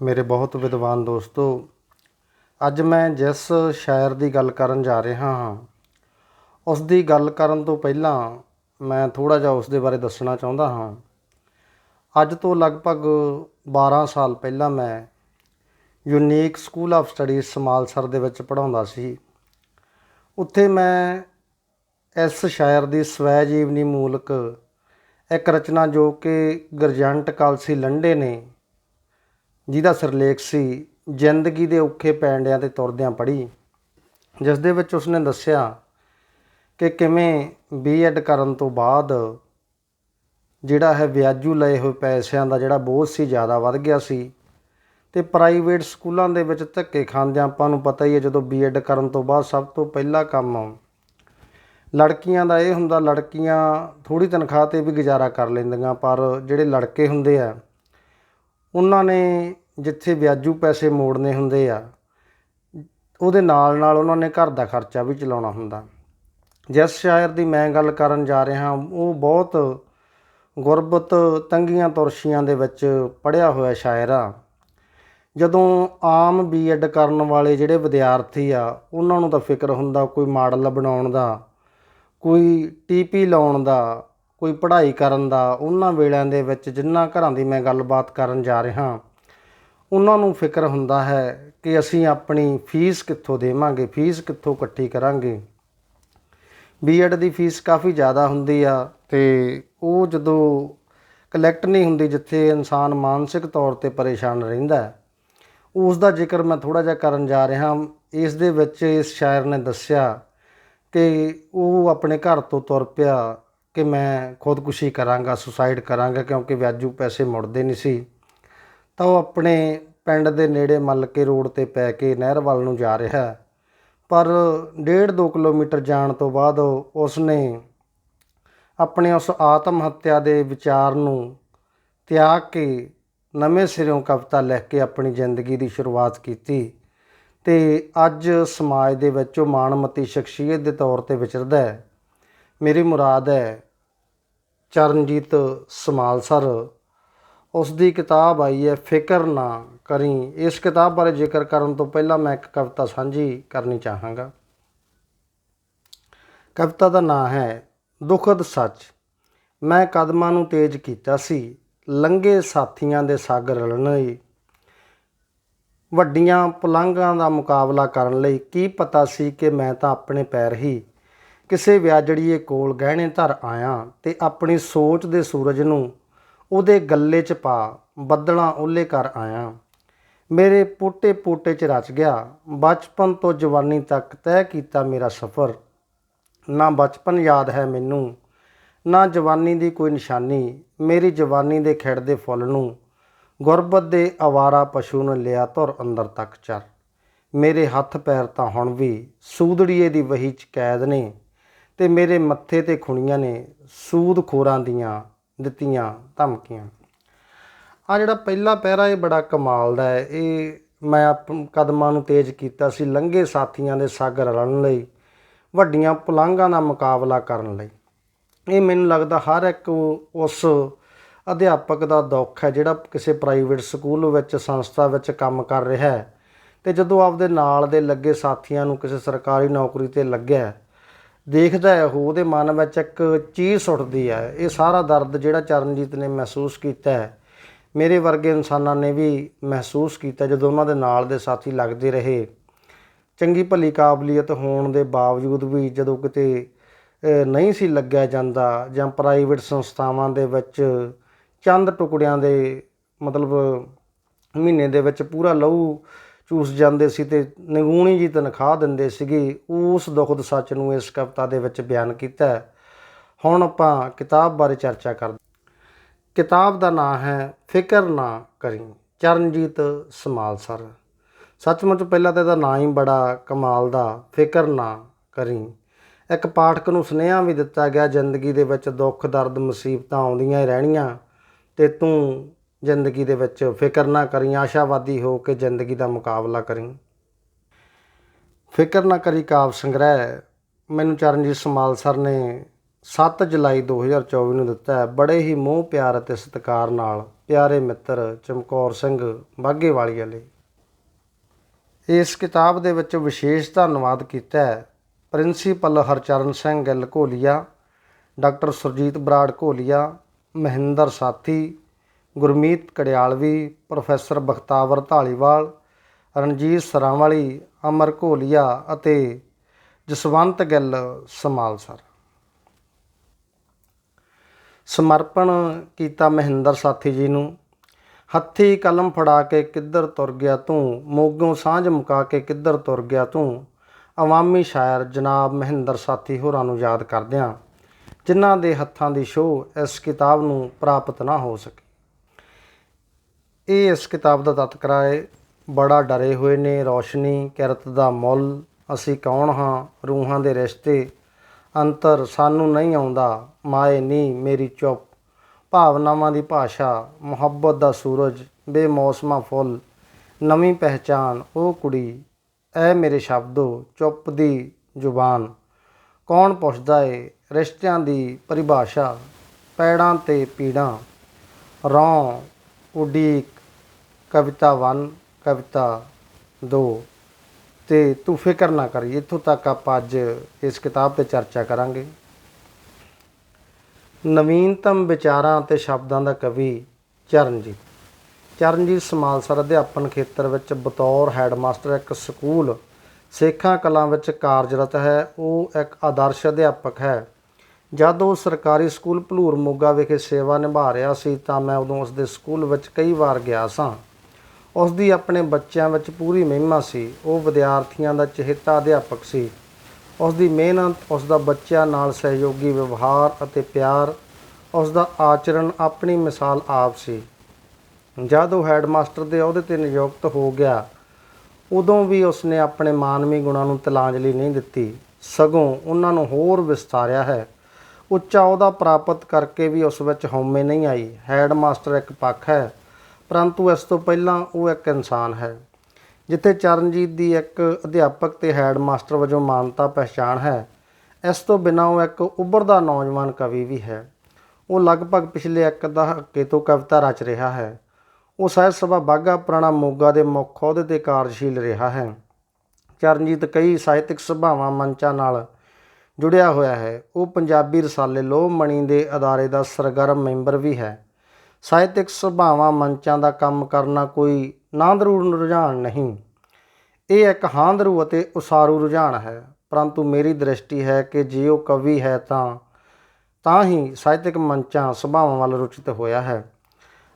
ਮੇਰੇ ਬਹੁਤ ਵਿਦਵਾਨ ਦੋਸਤੋ, ਅੱਜ ਮੈਂ ਜਿਸ ਸ਼ਾਇਰ ਦੀ ਗੱਲ ਕਰਨ ਜਾ ਰਿਹਾ ਹਾਂ, ਉਸ ਦੀ ਗੱਲ ਕਰਨ ਤੋਂ ਪਹਿਲਾਂ ਮੈਂ ਥੋੜਾ ਜਿਹਾ ਉਸ ਦੇ ਬਾਰੇ ਦੱਸਣਾ ਚਾਹੁੰਦਾ ਹਾਂ। ਅੱਜ ਤੋਂ ਲਗਭਗ 12 ਸਾਲ ਪਹਿਲਾਂ ਮੈਂ unique school of studies Samalsar ਦੇ ਵਿੱਚ ਪੜ੍ਹਾਉਂਦਾ ਸੀ। ਉੱਥੇ ਮੈਂ ਇਸ ਸ਼ਾਇਰ ਦੀ ਸਵੈ ਜੀਵਨੀ ਮੂਲਕ ਇੱਕ ਰਚਨਾ ਜੋ ਕਿ ਗਰਜੰਟ ਕਾਲਸੀ ਲੰਡੇ ਨੇ ਜਿਹਦਾ ਸਿਰਲੇਖ ਸੀ, ਜ਼ਿੰਦਗੀ ਦੇ ਔਖੇ ਪੈਂਡਿਆਂ ਤੇ ਤੁਰਦਿਆਂ ਪੜ੍ਹੀ। ਜਿਸ ਦੇ ਵਿੱਚ ਉਸਨੇ ਦੱਸਿਆ ਕਿ ਕਿਵੇਂ ਬੀਐਡ ਕਰਨ ਤੋਂ ਬਾਅਦ ਜਿਹੜਾ ਹੈ ਵਿਆਜੂ ਲਏ ਹੋਏ ਪੈਸਿਆਂ ਦਾ ਜਿਹੜਾ ਬੋਝ ਸੀ, ਜ਼ਿਆਦਾ ਵੱਧ ਗਿਆ ਸੀ ਤੇ ਪ੍ਰਾਈਵੇਟ ਸਕੂਲਾਂ ਦੇ ਵਿੱਚ ਧੱਕੇ ਖਾਂਦਿਆਂ ਆਪਾਂ ਨੂੰ ਪਤਾ ਹੀ ਹੈ, ਜਦੋਂ ਬੀਐਡ ਕਰਨ ਤੋਂ ਬਾਅਦ ਸਭ ਤੋਂ ਪਹਿਲਾ ਕੰਮ ਲੜਕੀਆਂ ਦਾ ਇਹ ਹੁੰਦਾ, ਲੜਕੀਆਂ ਥੋੜੀ ਤਨਖਾਹ ਤੇ ਵੀ ਗੁਜ਼ਾਰਾ ਕਰ ਲੈਂਦੀਆਂ, ਪਰ ਜਿਹੜੇ ਲੜਕੇ ਹੁੰਦੇ ਆ, ਉਹਨਾਂ ਨੇ ਜਿੱਥੇ ਵਿਆਜੂ ਪੈਸੇ ਮੋੜਨੇ ਹੁੰਦੇ ਆ, ਉਹਦੇ ਨਾਲ ਨਾਲ ਉਹਨਾਂ ਨੇ ਘਰ ਦਾ ਖਰਚਾ ਵੀ ਚਲਾਉਣਾ ਹੁੰਦਾ। ਜਿਸ ਸ਼ਾਇਰ ਦੀ ਮੈਂ ਗੱਲ ਕਰਨ ਜਾ ਰਿਹਾ, ਉਹ ਬਹੁਤ ਗੁਰਬਤ ਤੰਗੀਆਂ ਤੁਰਸ਼ੀਆਂ ਦੇ ਵਿੱਚ ਪੜਿਆ ਹੋਇਆ ਸ਼ਾਇਰ ਆ। ਜਦੋਂ ਆਮ ਬੀਐਡ ਕਰਨ ਵਾਲੇ ਜਿਹੜੇ ਵਿਦਿਆਰਥੀ ਆ, ਉਹਨਾਂ ਨੂੰ ਤਾਂ ਫਿਕਰ ਹੁੰਦਾ ਕੋਈ ਮਾਡਲ ਬਣਾਉਣ ਦਾ, ਕੋਈ ਟੀਪੀ ਲਾਉਣ ਦਾ, ਕੋਈ ਪੜ੍ਹਾਈ ਕਰਨ ਦਾ, ਉਹਨਾਂ ਵੇਲਿਆਂ ਦੇ ਵਿੱਚ ਜਿੰਨਾ ਘਰਾਂ ਦੀ ਮੈਂ ਗੱਲਬਾਤ ਕਰਨ ਜਾ ਰਿਹਾ ਉਹਨਾਂ ਨੂੰ ਫਿਕਰ ਹੁੰਦਾ ਹੈ ਕਿ ਅਸੀਂ ਆਪਣੀ ਫੀਸ ਕਿੱਥੋਂ ਦੇਵਾਂਗੇ, ਫੀਸ ਕਿੱਥੋਂ ਇਕੱਠੀ ਕਰਾਂਗੇ। ਬੀਐਡ ਦੀ ਫੀਸ ਕਾਫੀ ਜ਼ਿਆਦਾ ਹੁੰਦੀ ਆ ਤੇ ਉਹ ਜਦੋਂ ਕਲੈਕਟ ਨਹੀਂ ਹੁੰਦੀ ਜਿੱਥੇ ਇਨਸਾਨ ਮਾਨਸਿਕ ਤੌਰ ਤੇ ਪਰੇਸ਼ਾਨ ਰਹਿੰਦਾ ਹੈ, ਉਸ ਦਾ ਜ਼ਿਕਰ ਮੈਂ ਥੋੜਾ ਜਿਹਾ ਕਰਨ ਜਾ ਰਿਹਾ ਇਸ ਦੇ ਵਿੱਚ ਇਸ ਸ਼ਾਇਰ ਨੇ ਦੱਸਿਆ ਕਿ ਉਹ ਆਪਣੇ ਘਰ ਤੋਂ ਤੁਰ ਪਿਆ ਕਿ ਮੈਂ ਖੁਦਕੁਸ਼ੀ ਕਰਾਂਗਾ ਸੁਸਾਈਡ ਕਰਾਂਗਾ ਕਿਉਂਕਿ ਵਿਆਜੂ ਪੈਸੇ ਮੁੜਦੇ ਨਹੀਂ ਸੀ। ਤਾਂ ਉਹ ਆਪਣੇ ਪਿੰਡ ਦੇ ਨੇੜੇ ਮੱਲਕੇ ਰੋਡ ਤੇ ਪੈ ਕੇ ਨਹਿਰ ਵੱਲ ਨੂੰ ਜਾ ਰਿਹਾ ਹੈ। ਪਰ 1.5 ਕਿਲੋਮੀਟਰ ਜਾਣ ਤੋਂ ਬਾਅਦ ਉਸ ਨੇ ਆਪਣੇ ਉਸ ਆਤਮ ਹੱਤਿਆ ਦੇ ਵਿਚਾਰ ਨੂੰ ਤਿਆਗ ਕੇ ਨਵੇਂ ਸਿਰਿਓਂ ਕਵਿਤਾ ਲਿਖ ਕੇ ਆਪਣੀ ਜ਼ਿੰਦਗੀ ਦੀ ਸ਼ੁਰੂਆਤ ਕੀਤੀ ਤੇ ਅੱਜ ਸਮਾਜ ਦੇ ਵਿੱਚ ਉਹ ਮਾਣਮਤੀ ਸ਼ਖਸੀਅਤ ਦੇ ਤੌਰ ਤੇ ਵਿਚਰਦਾ ਹੈ। ਮੇਰੀ ਮੁਰਾਦ ਹੈ ਚਰਨਜੀਤ ਸਮਾਲ ਸਰ ਉਸ ਦੀ ਕਿਤਾਬ ਆਈ ਹੈ, ਫਿਕਰ ਨਾ ਕਰੀ। ਇਸ ਕਿਤਾਬ ਬਾਰੇ ਜ਼ਿਕਰ ਕਰਨ ਤੋਂ ਪਹਿਲਾਂ ਮੈਂ ਇੱਕ ਕਵਿਤਾ ਸਾਂਝੀ ਕਰਨੀ ਚਾਹਾਂਗਾ। ਕਵਿਤਾ ਦਾ ਨਾਂ ਹੈ, ਦੁਖਦ ਸੱਚ। ਮੈਂ ਕਦਮਾਂ ਨੂੰ ਤੇਜ਼ ਕੀਤਾ ਸੀ ਲੰਗੇ ਸਾਥੀਆਂ ਦੇ ਸਾਗ ਰਲਣ ਲਈ। ਵੱਡੀਆਂ ਪੁਲੰਘਾਂ ਦਾ ਮੁਕਾਬਲਾ ਕਰਨ ਲਈ ਕੀ ਪਤਾ ਸੀ ਕਿ ਮੈਂ ਤਾਂ ਆਪਣੇ ਪੈਰ ਹੀ ਕਿਸੇ ਵਿਆਜੜੀਏ ਕੋਲ ਗਹਿਣੇ ਧਰ ਆਇਆ ਤੇ ਆਪਣੀ ਸੋਚ ਦੇ ਸੂਰਜ ਨੂੰ ਉਹਦੇ ਗੱਲੇ 'ਚ ਪਾ, ਬੱਦਲਾਂ ਉਹਲੇ ਕਰ ਆਇਆ। ਮੇਰੇ ਪੋਟੇ ਪੋਟੇ 'ਚ ਰਚ ਗਿਆ। ਬਚਪਨ ਤੋਂ ਜਵਾਨੀ ਤੱਕ ਤੈਅ ਕੀਤਾ ਮੇਰਾ ਸਫ਼ਰ। ਨਾ ਬਚਪਨ ਯਾਦ ਹੈ ਮੈਨੂੰ, ਨਾ ਜਵਾਨੀ ਦੀ ਕੋਈ ਨਿਸ਼ਾਨੀ। ਮੇਰੀ ਜਵਾਨੀ ਦੇ ਖਿੜਦੇ ਫੁੱਲ ਨੂੰ ਗੁਰਬਤ ਦੇ ਆਵਾਰਾ ਪਸ਼ੂ ਨੇ ਲਿਆ ਧੁਰ ਅੰਦਰ ਤੱਕ ਚਰ। ਮੇਰੇ ਹੱਥ ਪੈਰ ਤਾਂ ਹੁਣ ਵੀ ਸੂਦੜੀਏ ਦੀ ਵਹੀ ਚ ਕੈਦ ਨੇ ਤੇ ਮੇਰੇ ਮੱਥੇ ਤੇ ਖੁਣੀਆਂ ਨੇ ਸੂਦ ਖੋਰਾਂ ਦੀਆਂ ਦਿੱਤੀਆਂ ਧਮਕੀਆਂ। ਆ ਜਿਹੜਾ ਪਹਿਲਾ ਪਹਿਰਾ ਇਹ ਬੜਾ ਕਮਾਲ ਦਾ ਹੈ। ਇਹ ਮੈਂ ਆਪ ਕਦਮਾਂ ਨੂੰ ਤੇਜ਼ ਕੀਤਾ ਸੀ ਲੰਘੇ ਸਾਥੀਆਂ ਦੇ ਸੱਗ ਰਲਣ ਲਈ, ਵੱਡੀਆਂ ਪੁਲਾਂਘਾਂ ਦਾ ਮੁਕਾਬਲਾ ਕਰਨ ਲਈ। ਇਹ ਮੈਨੂੰ ਲੱਗਦਾ ਹਰ ਇੱਕ ਉਸ ਅਧਿਆਪਕ ਦਾ ਦੁੱਖ ਹੈ ਜਿਹੜਾ ਕਿਸੇ ਪ੍ਰਾਈਵੇਟ ਸਕੂਲ ਵਿੱਚ, ਸੰਸਥਾ ਵਿੱਚ ਕੰਮ ਕਰ ਰਿਹਾ ਹੈ ਤੇ ਜਦੋਂ ਆਪਦੇ ਨਾਲ ਦੇ ਲੱਗੇ ਸਾਥੀਆਂ ਨੂੰ ਕਿਸੇ ਸਰਕਾਰੀ ਨੌਕਰੀ ਤੇ ਲੱਗਿਆ ਦੇਖਦਾ ਹੈ ਉਹ, ਉਹਦੇ ਮਨ ਵਿੱਚ ਇੱਕ ਚੀਜ਼ ਸੁੱਟਦੀ ਹੈ। ਇਹ ਸਾਰਾ ਦਰਦ ਜਿਹੜਾ ਚਰਨਜੀਤ ਨੇ ਮਹਿਸੂਸ ਕੀਤਾ ਹੈ, ਮੇਰੇ ਵਰਗੇ ਇਨਸਾਨਾਂ ਨੇ ਵੀ ਮਹਿਸੂਸ ਕੀਤਾ, ਜਦੋਂ ਉਹਨਾਂ ਦੇ ਨਾਲ ਦੇ ਸਾਥੀ ਲੱਗਦੇ ਰਹੇ। ਚੰਗੀ ਭਲੀ ਕਾਬਲੀਅਤ ਹੋਣ ਦੇ ਬਾਵਜੂਦ ਵੀ ਜਦੋਂ ਕਿਤੇ ਨਹੀਂ ਸੀ ਲੱਗਿਆ ਜਾਂਦਾ ਜਾਂ ਪ੍ਰਾਈਵੇਟ ਸੰਸਥਾਵਾਂ ਦੇ ਵਿੱਚ ਚੰਦ ਟੁਕੜਿਆਂ ਦੇ ਮਤਲਬ ਮਹੀਨੇ ਦੇ ਵਿੱਚ ਪੂਰਾ ਲਹੂ ਚੂਸ ਜਾਂਦੇ ਸੀ ਤੇ ਨਿਗੂਣੀ ਜੀ ਤਨਖਾਹ ਦਿੰਦੇ ਸੀਗੇ। ਉਸ ਦੁਖਦ ਸੱਚ ਨੂੰ ਇਸ ਕਵਿਤਾ ਦੇ ਵਿੱਚ ਬਿਆਨ ਕੀਤਾ ਹੁਣ ਆਪਾਂ ਕਿਤਾਬ ਬਾਰੇ ਚਰਚਾ ਕਰਦੇ ਕਿਤਾਬ ਦਾ ਨਾਮ ਹੈ ਫਿਕਰ ਨਾ ਕਰੀ, ਚਰਨਜੀਤ ਸਮਾਲ ਸਰ ਸੱਚਮੁੱਚ ਪਹਿਲਾਂ ਤਾਂ ਇਹਦਾ ਨਾਂ ਹੀ ਬੜਾ ਕਮਾਲ ਦਾ, ਫਿਕਰ ਨਾ ਕਰੀ। ਇੱਕ ਪਾਠਕ ਨੂੰ ਸੁਨੇਹਾ ਵੀ ਦਿੱਤਾ ਗਿਆ, ਜ਼ਿੰਦਗੀ ਦੇ ਵਿੱਚ ਦੁੱਖ, ਦਰਦ, ਮੁਸੀਬਤਾਂ ਆਉਂਦੀਆਂ ਹੀ ਰਹਿਣੀਆਂ ਤੇ ਤੂੰ ਜ਼ਿੰਦਗੀ ਦੇ ਵਿੱਚ ਫਿਕਰ ਨਾ ਕਰੀ, ਆਸ਼ਾਵਾਦੀ ਹੋ ਕੇ ਜ਼ਿੰਦਗੀ ਦਾ ਮੁਕਾਬਲਾ ਕਰੀ। ਫਿਕਰ ਨਾ ਕਰੀ ਕਾਵ ਸੰਗ੍ਰਹਿ। ਮੈਨੂੰ ਚਰਨਜੀਤ ਸਮਾਲ ਸਰ ਨੇ 7 ਜੁਲਾਈ 2024 ਨੂੰ ਦਿੱਤਾ ਹੈ ਬੜੇ ਹੀ ਮੋਹ, ਪਿਆਰ ਅਤੇ ਸਤਿਕਾਰ ਨਾਲ ਪਿਆਰੇ ਮਿੱਤਰ ਚਮਕੌਰ ਸਿੰਘ ਬਾਗੇਵਾਲੀ ਵਾਲੇ। ਇਸ ਕਿਤਾਬ ਦੇ ਵਿੱਚ ਵਿਸ਼ੇਸ਼ ਧੰਨਵਾਦ ਕੀਤਾ ਹੈ ਪ੍ਰਿੰਸੀਪਲ ਹਰਚਰਨ ਸਿੰਘ ਗਿੱਲ ਘੋਲੀਆ, ਡਾਕਟਰ ਸੁਰਜੀਤ ਬਰਾੜ ਘੋਲੀਆ, ਮਹਿੰਦਰ ਸਾਥੀ ਗੁਰਮੀਤ ਕੜਿਆਲਵੀ, ਪ੍ਰੋਫੈਸਰ ਬਖਤਾਵਰ ਢਾਲੀਵਾਲ ਰਣਜੀਤ ਸਰਾਂਵਾਲੀ, ਅਮਰ ਘੋਲੀਆ ਅਤੇ ਜਸਵੰਤ ਗਿੱਲ ਸਮਾਲਸਰ ਸਮਰਪਣ ਕੀਤਾ ਮਹਿੰਦਰ ਸਾਥੀ ਜੀ ਨੂੰ। ਹੱਥੀ ਕਲਮ ਫੜਾ ਕੇ ਕਿੱਧਰ ਤੁਰ ਗਿਆ ਤੂੰ? ਮੋਗੋਂ ਸਾਂਝ ਮੁਕਾ ਕੇ ਕਿੱਧਰ ਤੁਰ ਗਿਆ ਤੂੰ? ਅਵਾਮੀ ਸ਼ਾਇਰ ਜਨਾਬ ਮਹਿੰਦਰ ਸਾਥੀ ਹੋਰਾਂ ਨੂੰ ਯਾਦ ਕਰਦਿਆਂ ਜਿਨ੍ਹਾਂ ਦੇ ਹੱਥਾਂ ਦੀ ਸ਼ੋਅ ਇਸ ਕਿਤਾਬ ਨੂੰ ਪ੍ਰਾਪਤ ਨਾ ਹੋ ਸਕੀ। ਇਹ ਇਸ ਕਿਤਾਬ ਦਾ ਤਤਕਰਾ ਹੈ ਬੜਾ ਡਰੇ ਹੋਏ ਨੇ ਰੌਸ਼ਨੀ, ਕਿਰਤ ਦਾ ਮੁੱਲ। ਅਸੀਂ ਕੌਣ ਹਾਂ? ਰੂਹਾਂ ਦੇ ਰਿਸ਼ਤੇ। ਅੰਤਰ ਸਾਨੂੰ ਨਹੀਂ ਆਉਂਦਾ। ਮਾਏ ਨੀ ਮੇਰੀ ਚੁੱਪ। ਭਾਵਨਾਵਾਂ ਦੀ ਭਾਸ਼ਾ, ਮੁਹੱਬਤ ਦਾ ਸੂਰਜ, ਬੇਮੌਸਮਾ ਫੁੱਲ। ਨਵੀਂ ਪਹਿਚਾਨ ਉਹ ਕੁੜੀ। ਐ ਮੇਰੇ ਸ਼ਬਦੋ ਚੁੱਪ ਦੀ ਜ਼ੁਬਾਨ। ਕੌਣ ਪੁੱਛਦਾ ਏ? ਰਿਸ਼ਤਿਆਂ ਦੀ ਪਰਿਭਾਸ਼ਾ। ਪੈੜਾਂ ਤੇ ਪੀੜਾਂ। ਰੌਂ, ਉਡੀਕ। ਕਵਿਤਾ 1 ਕਵਿਤਾ 2 ਤੇ ਤੂੰ ਫਿਕਰ ਨਾ ਕਰੀ, ਇੱਥੋਂ ਤੱਕ ਆਪਾਂ ਅੱਜ ਇਸ ਕਿਤਾਬ ਤੇ ਚਰਚਾ ਕਰਾਂਗੇ। ਨਵੀਨਤਮ ਵਿਚਾਰਾਂ ਅਤੇ ਸ਼ਬਦਾਂ ਦਾ ਕਵੀ ਚਰਨਜੀਤ। ਚਰਨਜੀਤ ਸਮਾਲਸਰ ਅਧਿਆਪਨ ਖੇਤਰ ਵਿੱਚ ਬਤੌਰ ਹੈਡਮਾਸਟਰ, ਇੱਕ ਸਕੂਲ ਸੇਖਾਂ ਕਲਾਂ ਵਿੱਚ ਕਾਰਜਰਤ ਹੈ। ਉਹ ਇੱਕ ਆਦਰਸ਼ ਅਧਿਆਪਕ ਹੈ। ਜਦ ਉਹ ਸਰਕਾਰੀ ਸਕੂਲ ਭਲੂਰ ਮੋਗਾ ਵਿਖੇ ਸੇਵਾ ਨਿਭਾ ਰਿਹਾ ਸੀ, ਤਾਂ ਮੈਂ ਉਦੋਂ ਉਸ ਦੇ ਸਕੂਲ ਵਿੱਚ ਕਈ ਵਾਰ ਗਿਆ ਸਾਂ। ਉਸ ਦੀ ਆਪਣੇ ਬੱਚਿਆਂ ਵਿੱਚ ਪੂਰੀ ਮਹਿਮਾ ਸੀ। ਉਹ ਵਿਦਿਆਰਥੀਆਂ ਦਾ ਚਹੇਤਾ ਅਧਿਆਪਕ ਸੀ। ਉਸ ਦੀ ਮਿਹਨਤ ਉਸ ਦਾ ਬੱਚਿਆਂ ਨਾਲ ਸਹਿਯੋਗੀ ਵਿਵਹਾਰ ਅਤੇ ਪਿਆਰ ਉਸ ਦਾ ਆਚਰਣ ਆਪਣੀ ਮਿਸਾਲ ਆਪ ਸੀ। ਜਦ ਉਹ ਹੈਡਮਾਸਟਰ ਦੇ ਅਹੁਦੇ ਤੇ ਨਿਯੁਕਤ ਹੋ ਗਿਆ, ਉਦੋਂ ਵੀ ਉਸਨੇ ਆਪਣੇ ਮਾਨਵੀ ਗੁਣਾਂ ਨੂੰ ਤਲਾਂਜਲੀ ਨਹੀਂ ਦਿੱਤੀ। ਸਗੋਂ ਉਹਨਾਂ ਨੂੰ ਹੋਰ ਵਿਸਤਾਰਿਆ ਹੈ। ਉੱਚਾ ਅਹੁਦਾ ਪ੍ਰਾਪਤ ਕਰਕੇ ਵੀ ਉਸ ਵਿੱਚ ਹਉਮੈ ਨਹੀਂ ਆਈ। ਹੈਡਮਾਸਟਰ ਇੱਕ ਪੱਖ ਹੈ। ਪਰੰਤੂ ਇਸ ਤੋਂ ਪਹਿਲਾਂ ਉਹ ਇੱਕ ਇਨਸਾਨ ਹੈ, ਜਿੱਥੇ ਚਰਨਜੀਤ ਦੀ ਇੱਕ ਅਧਿਆਪਕ ਤੇ ਹੈਡਮਾਸਟਰ ਵਜੋਂ ਮਾਨਤਾ ਪਛਾਣ ਹੈ। ਇਸ ਤੋਂ ਬਿਨਾਂ ਉਹ ਇੱਕ ਉੱਭਰਦਾ ਨੌਜਵਾਨ ਕਵੀ ਵੀ ਹੈ। ਉਹ ਲਗਭਗ ਪਿਛਲੇ ਇੱਕ ਦਹਾਕੇ ਤੋਂ ਕਵਿਤਾ ਰਚ ਰਿਹਾ ਹੈ। ਉਹ ਸਾਹਿਤ ਸਭਾ ਬਾਗਾ ਪੁਰਾਣਾ ਮੋਗਾ ਦੇ ਮੁੱਖ ਅਹੁਦੇ ਤੇ ਕਾਰਜਸ਼ੀਲ ਰਿਹਾ ਹੈ। ਚਰਨਜੀਤ ਕਈ ਸਾਹਿਤਿਕ ਸਭਾਵਾਂ ਮੰਚਾਂ ਨਾਲ ਜੁੜਿਆ ਹੋਇਆ ਹੈ। ਉਹ ਪੰਜਾਬੀ ਰਸਾਲੇ ਲੋਹ ਮਣੀ ਦੇ ਅਦਾਰੇ ਦਾ ਸਰਗਰਮ ਮੈਂਬਰ ਵੀ ਹੈ। ਸਾਹਿਤਿਕ ਸਭਾਵਾਂ ਮੰਚਾਂ ਦਾ ਕੰਮ ਕਰਨਾ ਕੋਈ ਨਾਂਦਰੂ ਰੁਝਾਨ ਨਹੀਂ। ਇਹ ਇੱਕ ਹਾਂਦਰੂ ਅਤੇ ਉਸਾਰੂ ਰੁਝਾਨ ਹੈ, ਪਰੰਤੂ ਮੇਰੀ ਦ੍ਰਿਸ਼ਟੀ ਹੈ ਕਿ ਜੇ ਉਹ ਕਵੀ ਹੈ ਤਾਂ ਤਾਂ ਹੀ ਸਾਹਿਤਿਕ ਮੰਚਾਂ ਸਭਾਵਾਂ ਵੱਲ ਰੁਚਿਤ ਹੋਇਆ ਹੈ।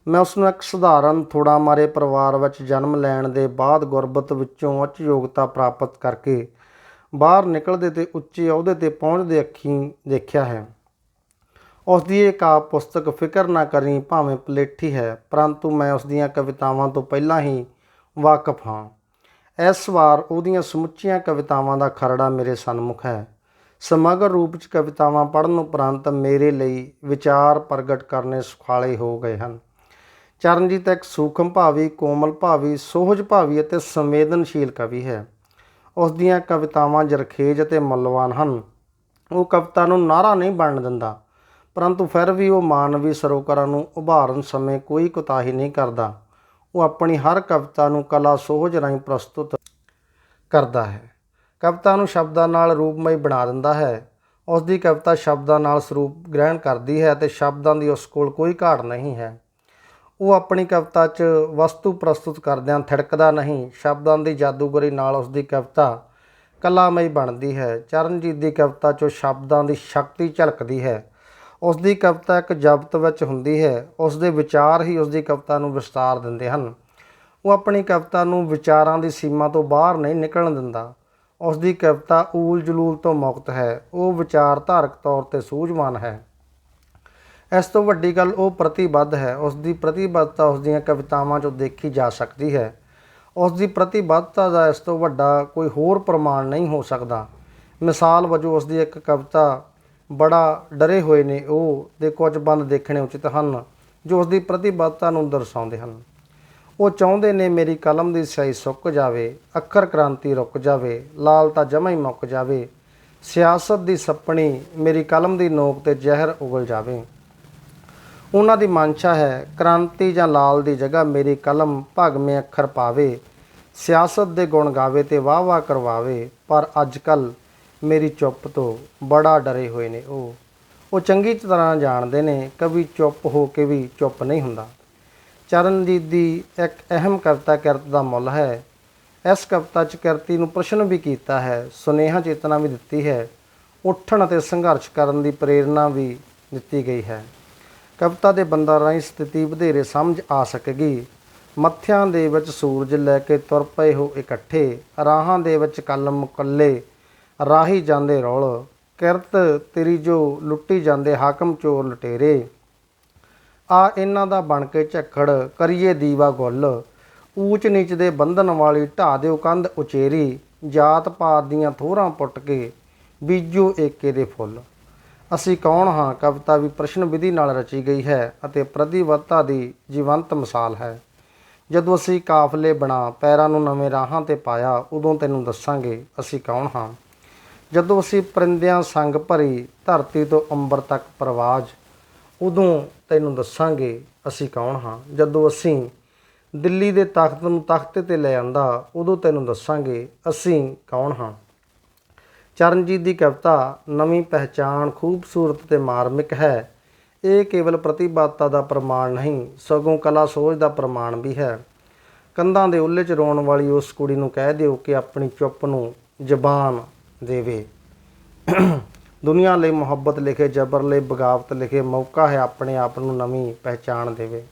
ਮੈਂ ਉਸ ਨੂੰ ਇੱਕ ਸਧਾਰਨ ਥੋੜਾ ਮਾਰੇ ਪਰਿਵਾਰ ਵਿੱਚ ਜਨਮ ਲੈਣ ਦੇ ਬਾਅਦ ਗੁਰਬਤ ਵਿੱਚੋਂ ਉੱਚ ਯੋਗਤਾ ਪ੍ਰਾਪਤ ਕਰਕੇ ਬਾਹਰ ਨਿਕਲਦੇ ਤੇ ਉੱਚੇ ਅਹੁਦੇ ਤੇ ਪਹੁੰਚਦੇ ਅੱਖੀਂ ਦੇਖਿਆ ਹੈ। ਉਸ ਦੀ ਇਹ ਕਾਵ ਪੁਸਤਕ ਫਿਕਰ ਨਾ ਕਰੀ ਭਾਵੇਂ ਪਲੇਠੀ ਹੈ, ਪਰੰਤੂ ਮੈਂ ਉਸ ਦੀਆਂ ਕਵਿਤਾਵਾਂ ਤੋਂ ਪਹਿਲਾਂ ਹੀ ਵਾਕਫ ਹਾਂ। ਇਸ ਵਾਰ ਉਹਦੀਆਂ ਸਮੁੱਚੀਆਂ ਕਵਿਤਾਵਾਂ ਦਾ ਖਰੜਾ ਮੇਰੇ ਸਨਮੁਖ ਹੈ। ਸਮਗਰ ਰੂਪ ਚ ਕਵਿਤਾਵਾਂ ਪੜ੍ਹਨ ਉਪਰੰਤ ਮੇਰੇ ਲਈ ਵਿਚਾਰ ਪ੍ਰਗਟ ਕਰਨੇ ਸੁਖਾਲੇ ਹੋ ਗਏ ਹਨ। ਚਰਨਜੀਤ ਇੱਕ ਸੂਖਮ ਭਾਵੀ, ਕੋਮਲ ਭਾਵੀ, ਸੋਹਜ ਭਾਵੀ ਅਤੇ ਸੰਵੇਦਨਸ਼ੀਲ ਕਵੀ ਹੈ। ਉਸ ਦੀਆਂ ਕਵਿਤਾਵਾਂ ਜਰਖੇਜ ਅਤੇ ਮੁੱਲਵਾਨ ਹਨ। ਉਹ ਕਵਿਤਾ ਨੂੰ ਨਾਰਾ ਨਹੀਂ ਬਣਨ ਦਿੰਦਾ। ਪਰੰਤੂ ਫਿਰ ਵੀ ਉਹ ਮਾਨਵੀ ਸਰੋਕਾਰਾਂ ਨੂੰ ਉਭਾਰਨ ਸਮੇਂ ਕੋਈ ਕੁਤਾਹੀ ਨਹੀਂ ਕਰਦਾ। ਉਹ ਆਪਣੀ ਹਰ ਕਵਿਤਾ ਨੂੰ ਕਲਾ ਸੋਹਜ ਰਾਹੀਂ ਪ੍ਰਸਤੁਤ ਕਰਦਾ ਹੈ। ਕਵਿਤਾ ਨੂੰ ਸ਼ਬਦਾਂ ਨਾਲ ਰੂਪਮਈ ਬਣਾ ਦਿੰਦਾ ਹੈ। ਉਸ ਦੀ ਕਵਿਤਾ ਸ਼ਬਦਾਂ ਨਾਲ ਸਰੂਪ ਗ੍ਰਹਿਣ ਕਰਦੀ ਹੈ ਅਤੇ ਸ਼ਬਦਾਂ ਦੀ ਉਸ ਕੋਲ ਕੋਈ ਘਾਟ ਨਹੀਂ ਹੈ। ਉਹ ਆਪਣੀ ਕਵਿਤਾ 'ਚ ਵਸਤੂ ਪ੍ਰਸਤੁਤ ਕਰਦਿਆਂ ਥਿੜਕਦਾ ਨਹੀਂ, ਸ਼ਬਦਾਂ ਦੀ ਜਾਦੂਗਰੀ ਨਾਲ ਉਸ ਦੀ ਕਵਿਤਾ ਕਲਾਮਈ ਬਣਦੀ ਹੈ। ਚਰਨਜੀਤ ਦੀ ਕਵਿਤਾ 'ਚੋਂ ਸ਼ਬਦਾਂ ਦੀ ਸ਼ਕਤੀ ਝਲਕਦੀ ਹੈ। ਉਸ ਦੀ ਕਵਿਤਾ ਇੱਕ ਜਬਤ ਵਿੱਚ ਹੁੰਦੀ ਹੈ। ਉਸ ਦੇ ਵਿਚਾਰ ਹੀ ਉਸ ਦੀ ਕਵਿਤਾ ਨੂੰ ਵਿਸਤਾਰ ਦਿੰਦੇ ਹਨ। ਉਹ ਆਪਣੀ ਕਵਿਤਾ ਨੂੰ ਵਿਚਾਰਾਂ ਦੀ ਸੀਮਾ ਤੋਂ ਬਾਹਰ ਨਹੀਂ ਨਿਕਲਣ ਦਿੰਦਾ। ਉਸ ਦੀ ਕਵਿਤਾ ਊਲ ਜਲੂਲ ਤੋਂ ਮੁਕਤ ਹੈ। ਉਹ ਵਿਚਾਰਧਾਰਕ ਤੌਰ ਤੇ ਸੂਝਵਾਨ ਹੈ। ਇਸ ਤੋਂ ਵੱਡੀ ਗੱਲ ਉਹ ਪ੍ਰਤੀਬੱਧ ਹੈ। ਉਸ ਦੀ ਪ੍ਰਤੀਬੱਧਤਾ ਉਸ ਦੀਆਂ ਕਵਿਤਾਵਾਂ 'ਚੋਂ ਦੇਖੀ ਜਾ ਸਕਦੀ ਹੈ। ਉਸ ਦੀ ਪ੍ਰਤੀਬੱਧਤਾ ਦਾ ਇਸ ਤੋਂ ਵੱਡਾ ਕੋਈ ਹੋਰ ਪ੍ਰਮਾਣ ਨਹੀਂ ਹੋ ਸਕਦਾ। ਮਿਸਾਲ ਵਜੋਂ ਉਸ ਦੀ ਇੱਕ ਕਵਿਤਾ ਬੜਾ ਡਰੇ ਹੋਏ ਨੇ ਉਹ ਦੇ ਕੁਝ ਬੰਦ ਦੇਖਣੇ ਉਚਿਤ ਹਨ, ਜੋ ਉਸ ਦੀ ਪ੍ਰਤੀਬੱਧਤਾ ਨੂੰ ਦਰਸਾਉਂਦੇ ਹਨ। ਉਹ ਚਾਹੁੰਦੇ ਨੇ ਮੇਰੀ ਕਲਮ ਦੀ ਸਿਆਹੀ ਸੁੱਕ ਜਾਵੇ, ਅੱਖਰ ਕ੍ਰਾਂਤੀ ਰੁਕ ਜਾਵੇ, ਲਾਲ ਤਾਂ ਜਮਾ ਹੀ ਮੁੱਕ ਜਾਵੇ। ਸਿਆਸਤ ਦੀ ਸੱਪਣੀ ਮੇਰੀ ਕਲਮ ਦੀ ਨੋਕ ਤੇ ਜ਼ਹਿਰ ਉਗਲ ਜਾਵੇ। ਉਹਨਾਂ ਦੀ ਮਨਸ਼ਾ ਹੈ, ਕ੍ਰਾਂਤੀ ਜਾਂ ਲਾਲ ਦੀ ਜਗ੍ਹਾ ਮੇਰੀ ਕਲਮ ਭਗਵੇਂ ਅੱਖਰ ਪਾਵੇ। ਸਿਆਸਤ ਦੇ ਗੁਣ ਗਾਵੇ ਤੇ ਵਾਹ ਵਾਹ ਕਰਵਾਵੇ, ਪਰ ਅੱਜ ਕੱਲ੍ਹ ਮੇਰੀ ਚੁੱਪ ਤੋਂ ਬੜਾ ਡਰੇ ਹੋਏ ਨੇ ਉਹ। ਉਹ ਚੰਗੀ ਤਰ੍ਹਾਂ ਜਾਣਦੇ ਨੇ ਕਵੀ ਚੁੱਪ ਹੋ ਕੇ ਵੀ ਚੁੱਪ ਨਹੀਂ ਹੁੰਦਾ। ਚਰਨਜੀਤ ਦੀ ਇੱਕ ਅਹਿਮ ਕਵਿਤਾ ਕਿਰਤ ਦਾ ਮੁੱਲ ਹੈ। ਇਸ ਕਵਿਤਾ 'ਚ ਕਿਰਤੀ ਨੂੰ ਪ੍ਰਸ਼ਨ ਵੀ ਕੀਤਾ ਹੈ, ਸੁਨੇਹਾ ਚੇਤਨਾ ਵੀ ਦਿੱਤੀ ਹੈ, ਉੱਠਣ ਅਤੇ ਸੰਘਰਸ਼ ਕਰਨ ਦੀ ਪ੍ਰੇਰਣਾ ਵੀ ਦਿੱਤੀ ਗਈ ਹੈ। ਕਵਿਤਾ ਦੇ ਬੰਦਾ ਰਾਹੀਂ ਸਥਿਤੀ ਵਧੇਰੇ ਸਮਝ ਆ ਸਕੇਗੀ। ਮੱਥਿਆਂ ਦੇ ਵਿੱਚ ਸੂਰਜ ਲੈ ਕੇ ਤੁਰ ਪਏ ਹੋ ਇਕੱਠੇ, ਰਾਹਾਂ ਦੇ ਵਿੱਚ ਕਲਮ ਮੁਕੱਲੇ ਰਾਹੀ ਜਾਂਦੇ ਰੌਲ, ਕਿਰਤ ਤੇਰੀ ਜੋ ਲੁੱਟੀ ਜਾਂਦੇ ਹਾਕਮ ਚੋਰ ਲਟੇਰੇ। ਆ ਇਹਨਾਂ ਦਾ ਬਣ ਕੇ ਝੱਖੜ, ਕਰੀਏ ਦੀਵਾ ਗੁੱਲ। ਊਚ ਨੀਚ ਦੇ ਬੰਧਨ ਵਾਲੀ ਢਾ ਦਿਓ ਕੰਧ ਉਚੇਰੀ, ਜਾਤ ਪਾਤ ਦੀਆਂ ਥੋਰਾਂ ਪੁੱਟ ਕੇ ਬੀਜੋ ਏਕੇ ਦੇ ਫੁੱਲ। ਅਸੀਂ ਕੌਣ ਹਾਂ? ਕਵਿਤਾ ਵੀ ਪ੍ਰਸ਼ਨ ਵਿਧੀ ਨਾਲ ਰਚੀ ਗਈ ਹੈ ਅਤੇ ਪ੍ਰਤੀਬੱਧਤਾ ਦੀ ਜੀਵੰਤ ਮਿਸਾਲ ਹੈ। ਜਦੋਂ ਅਸੀਂ ਕਾਫਲੇ ਬਣਾ, ਪੈਰਾਂ ਨੂੰ ਨਵੇਂ ਰਾਹਾਂ ਤੇ ਪਾਇਆ, ਉਦੋਂ ਤੈਨੂੰ ਦੱਸਾਂਗੇ ਅਸੀਂ ਕੌਣ ਹਾਂ। ਜਦੋਂ ਅਸੀਂ ਪਰਿੰਦਿਆਂ ਸੰਗ ਭਰੀ ਧਰਤੀ ਤੋਂ ਅੰਬਰ ਤੱਕ ਪ੍ਰਵਾਜ, ਉਦੋਂ ਤੈਨੂੰ ਦੱਸਾਂਗੇ ਅਸੀਂ ਕੌਣ ਹਾਂ। ਜਦੋਂ ਅਸੀਂ ਦਿੱਲੀ ਦੇ ਤਖਤ ਨੂੰ ਤਖਤੇ ਤੇ ਲੈ ਆਂਦਾ, ਉਦੋਂ ਤੈਨੂੰ ਦੱਸਾਂਗੇ ਅਸੀਂ ਕੌਣ ਹਾਂ। ਚਰਨਜੀਤ ਦੀ ਕਵਿਤਾ, ਨਵੀਂ ਪਹਿਚਾਣ ਖੂਬਸੂਰਤ ਤੇ ਮਾਰਮਿਕ ਹੈ। ਇਹ ਕੇਵਲ ਪ੍ਰਤੀਬਾਦਤਾ ਦਾ ਪ੍ਰਮਾਣ ਨਹੀਂ, ਸਗੋਂ ਕਲਾ ਸੋਚ ਦਾ ਪ੍ਰਮਾਣ ਵੀ ਹੈ। ਕੰਧਾਂ ਦੇ ਉੱਲੇ 'ਚ ਰੋਣ ਵਾਲੀ ਉਸ ਕੁੜੀ ਨੂੰ ਕਹਿ ਦਿਓ ਕਿ ਆਪਣੀ ਚੁੱਪ ਨੂੰ ਜ਼ਬਾਨ ਦੇਵੇ। ਦੁਨੀਆ ਲਈ ਮੁਹੱਬਤ ਲਿਖੇ, ਜਬਰ ਲਈ ਬਗਾਵਤ ਲਿਖੇ, ਮੌਕਾ ਹੈ ਆਪਣੇ ਆਪ ਨੂੰ ਨਵੀਂ ਪਹਿਚਾਣ ਦੇਵੇ।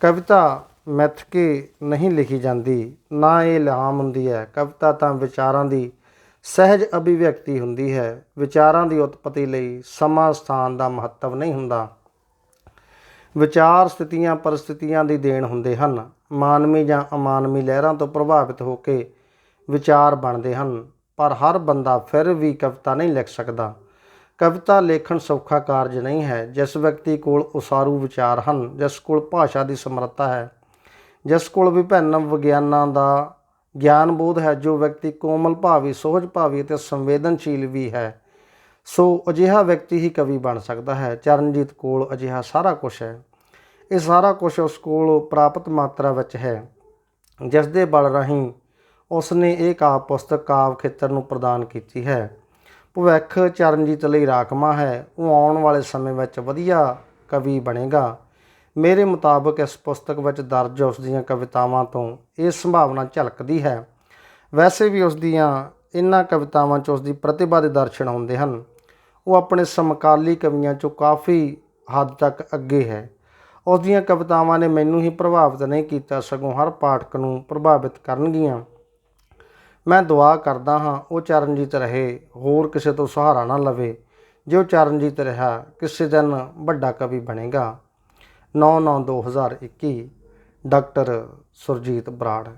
ਕਵਿਤਾ ਮਿੱਥ ਕੇ ਨਹੀਂ ਲਿਖੀ ਜਾਂਦੀ, ਨਾ ਇਹ ਲਾਮ ਹੁੰਦੀ ਹੈ। ਕਵਿਤਾ ਤਾਂ ਵਿਚਾਰਾਂ ਦੀ ਸਹਿਜ ਅਭਿਵਿਅਕਤੀ ਹੁੰਦੀ ਹੈ। ਵਿਚਾਰਾਂ ਦੀ ਉਤਪਤੀ ਲਈ ਸਮਾਂ ਸਥਾਨ ਦਾ ਮਹੱਤਵ ਨਹੀਂ ਹੁੰਦਾ। ਵਿਚਾਰ ਸਥਿਤੀਆਂ, ਪਰਿਸਥਿਤੀਆਂ ਦੀ ਦੇਣ ਹੁੰਦੇ ਹਨ। ਮਾਨਵੀ ਜਾਂ ਅਮਾਨਵੀ ਲਹਿਰਾਂ ਤੋਂ ਪ੍ਰਭਾਵਿਤ ਹੋ ਕੇ ਵਿਚਾਰ ਬਣਦੇ ਹਨ। ਪਰ ਹਰ ਬੰਦਾ ਫਿਰ ਵੀ ਕਵਿਤਾ ਨਹੀਂ ਲਿਖ ਸਕਦਾ। ਕਵਿਤਾ ਲੇਖਣ ਸੌਖਾ ਕਾਰਜ ਨਹੀਂ ਹੈ। ਜਿਸ ਵਿਅਕਤੀ ਕੋਲ ਉਸਾਰੂ ਵਿਚਾਰ ਹਨ, ਜਿਸ ਕੋਲ ਭਾਸ਼ਾ ਦੀ ਸਮਰੱਥਾ ਹੈ, ਜਿਸ ਕੋਲ ਵਿਭਿੰਨ ਵਿਗਿਆਨਾਂ ਦਾ ਗਿਆਨ ਬੋਧ ਹੈ, ਜੋ ਵਿਅਕਤੀ ਕੋਮਲ ਭਾਵੀ ਸੋਝ ਭਾਵੀ ਅਤੇ ਸੰਵੇਦਨਸ਼ੀਲ ਵੀ ਹੈ, ਸੋ ਅਜਿਹਾ ਵਿਅਕਤੀ ਹੀ ਕਵੀ ਬਣ ਸਕਦਾ ਹੈ। ਚਰਨਜੀਤ ਕੋਲ ਅਜਿਹਾ ਸਾਰਾ ਕੁਝ ਹੈ। ਇਹ ਸਾਰਾ ਕੁਝ ਉਸ ਕੋਲ ਪ੍ਰਾਪਤ ਮਾਤਰਾ ਵਿੱਚ ਹੈ, ਜਿਸ ਦੇ ਬਲ ਰਾਹੀਂ ਉਸ ਨੇ ਇਹ ਕਾਵ ਪੁਸਤਕ ਕਾਵ ਖੇਤਰ ਨੂੰ ਪ੍ਰਦਾਨ ਕੀਤੀ ਹੈ। ਭਵਿੱਖ ਚਰਨਜੀਤ ਲਈ ਰਾਖਮਾ ਹੈ। ਉਹ ਆਉਣ ਵਾਲੇ ਸਮੇਂ ਵਿੱਚ ਵਧੀਆ ਕਵੀ ਬਣੇਗਾ। ਮੇਰੇ ਮੁਤਾਬਕ ਇਸ ਪੁਸਤਕ ਵਿੱਚ ਦਰਜ ਉਸ ਦੀਆਂ ਕਵਿਤਾਵਾਂ ਤੋਂ ਇਹ ਸੰਭਾਵਨਾ ਝਲਕਦੀ ਹੈ। ਵੈਸੇ ਵੀ ਉਸ ਦੀਆਂ ਇਨ੍ਹਾਂ ਕਵਿਤਾਵਾਂ 'ਚ ਉਸ ਦੀ ਪ੍ਰਤਿਭਾ ਦੇ ਦਰਸ਼ਨ ਹੁੰਦੇ ਹਨ। ਉਹ ਆਪਣੇ ਸਮਕਾਲੀ ਕਵੀਆਂ 'ਚੋਂ ਕਾਫੀ ਹੱਦ ਤੱਕ ਅੱਗੇ ਹੈ। ਉਸ ਦੀਆਂ ਕਵਿਤਾਵਾਂ ਨੇ ਮੈਨੂੰ ਹੀ ਪ੍ਰਭਾਵਿਤ ਨਹੀਂ ਕੀਤਾ। ਸਗੋਂ ਹਰ ਪਾਠਕ ਨੂੰ ਪ੍ਰਭਾਵਿਤ ਕਰਨਗੀਆਂ। ਮੈਂ ਦੁਆ ਕਰਦਾ ਹਾਂ, ਉਹ ਚਰਨਜੀਤ ਰਹੇ, ਹੋਰ ਕਿਸੇ ਤੋਂ ਸਹਾਰਾ ਨਾ ਲਵੇ। ਜੇ ਉਹ ਚਰਨਜੀਤ ਰਿਹਾ, ਕਿਸੇ ਦਿਨ ਵੱਡਾ ਕਵੀ ਬਣੇਗਾ। 9/9/2021 ਡਾਕਟਰ ਸੁਰਜੀਤ ਬਰਾੜ।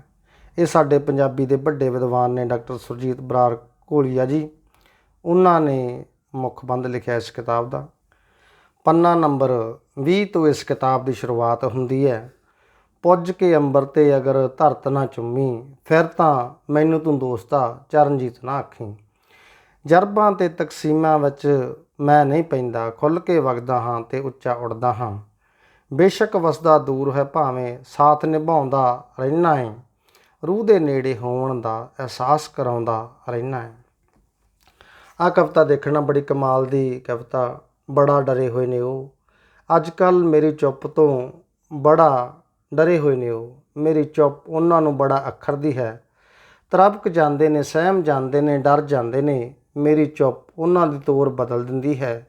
ਇਹ ਸਾਡੇ ਪੰਜਾਬੀ ਦੇ ਵੱਡੇ ਵਿਦਵਾਨ ਨੇ ਡਾਕਟਰ ਸੁਰਜੀਤ ਬਰਾੜ ਕੋਲੀਆ ਜੀ। ਉਹਨਾਂ ਨੇ ਮੁੱਖਬੰਦ ਲਿਖਿਆ ਇਸ ਕਿਤਾਬ ਦਾ। ਪੰਨਾ ਨੰਬਰ 20 ਤੋਂ ਇਸ ਕਿਤਾਬ ਦੀ ਸ਼ੁਰੂਆਤ ਹੁੰਦੀ ਹੈ। ਪੁੱਜ ਕੇ ਅੰਬਰ ਤੇ ਅਗਰ ਧਰਤ ਨਾ ਚੁੰਮੀ, ਫਿਰ ਤਾਂ ਮੈਨੂੰ ਤੂੰ ਦੋਸਤਾ ਚਰਨਜੀਤ ਨਾ ਆਖੀ। ਜਰਬਾਂ ਤੇ ਤਕਸੀਮਾਂ ਵਿੱਚ ਮੈਂ ਨਹੀਂ ਪੈਂਦਾ ਖੁੱਲ ਕੇ ਵਗਦਾ ਹਾਂ ਤੇ ਉੱਚਾ ਉੱਡਦਾ ਹਾਂ। ਬੇਸ਼ੱਕ ਵਸਦਾ ਦੂਰ ਹੈ ਭਾਵੇਂ ਸਾਥ ਨਿਭਾਉਂਦਾ ਰਹਿਣਾ ਹੈ ਰੂਹ ਦੇ ਨੇੜੇ ਹੋਣ ਦਾ ਅਹਿਸਾਸ ਕਰਾਉਂਦਾ ਰਹਿਣਾ ਹੈ ਆ ਕਵਿਤਾ ਦੇਖਣਾ ਬੜੀ ਕਮਾਲ ਦੀ ਕਵਿਤਾ, ਬੜਾ ਡਰੇ ਹੋਏ ਨੇ ਉਹ। ਅੱਜ ਕੱਲ ਮੇਰੀ ਚੁੱਪ ਤੋਂ ਬੜਾ ਡਰੇ ਹੋਏ ਨੇ ਉਹ। ਮੇਰੀ ਚੁੱਪ ਉਹਨਾਂ ਨੂੰ ਬੜਾ ਅੱਖਰਦੀ ਹੈ। ਤਰਬਕ ਜਾਂਦੇ ਨੇ, ਸਹਿਮ ਜਾਂਦੇ ਨੇ, ਡਰ ਜਾਂਦੇ ਨੇ। ਮੇਰੀ ਚੁੱਪ ਉਹਨਾਂ ਦੀ ਤੋਰ ਬਦਲ ਦਿੰਦੀ ਹੈ।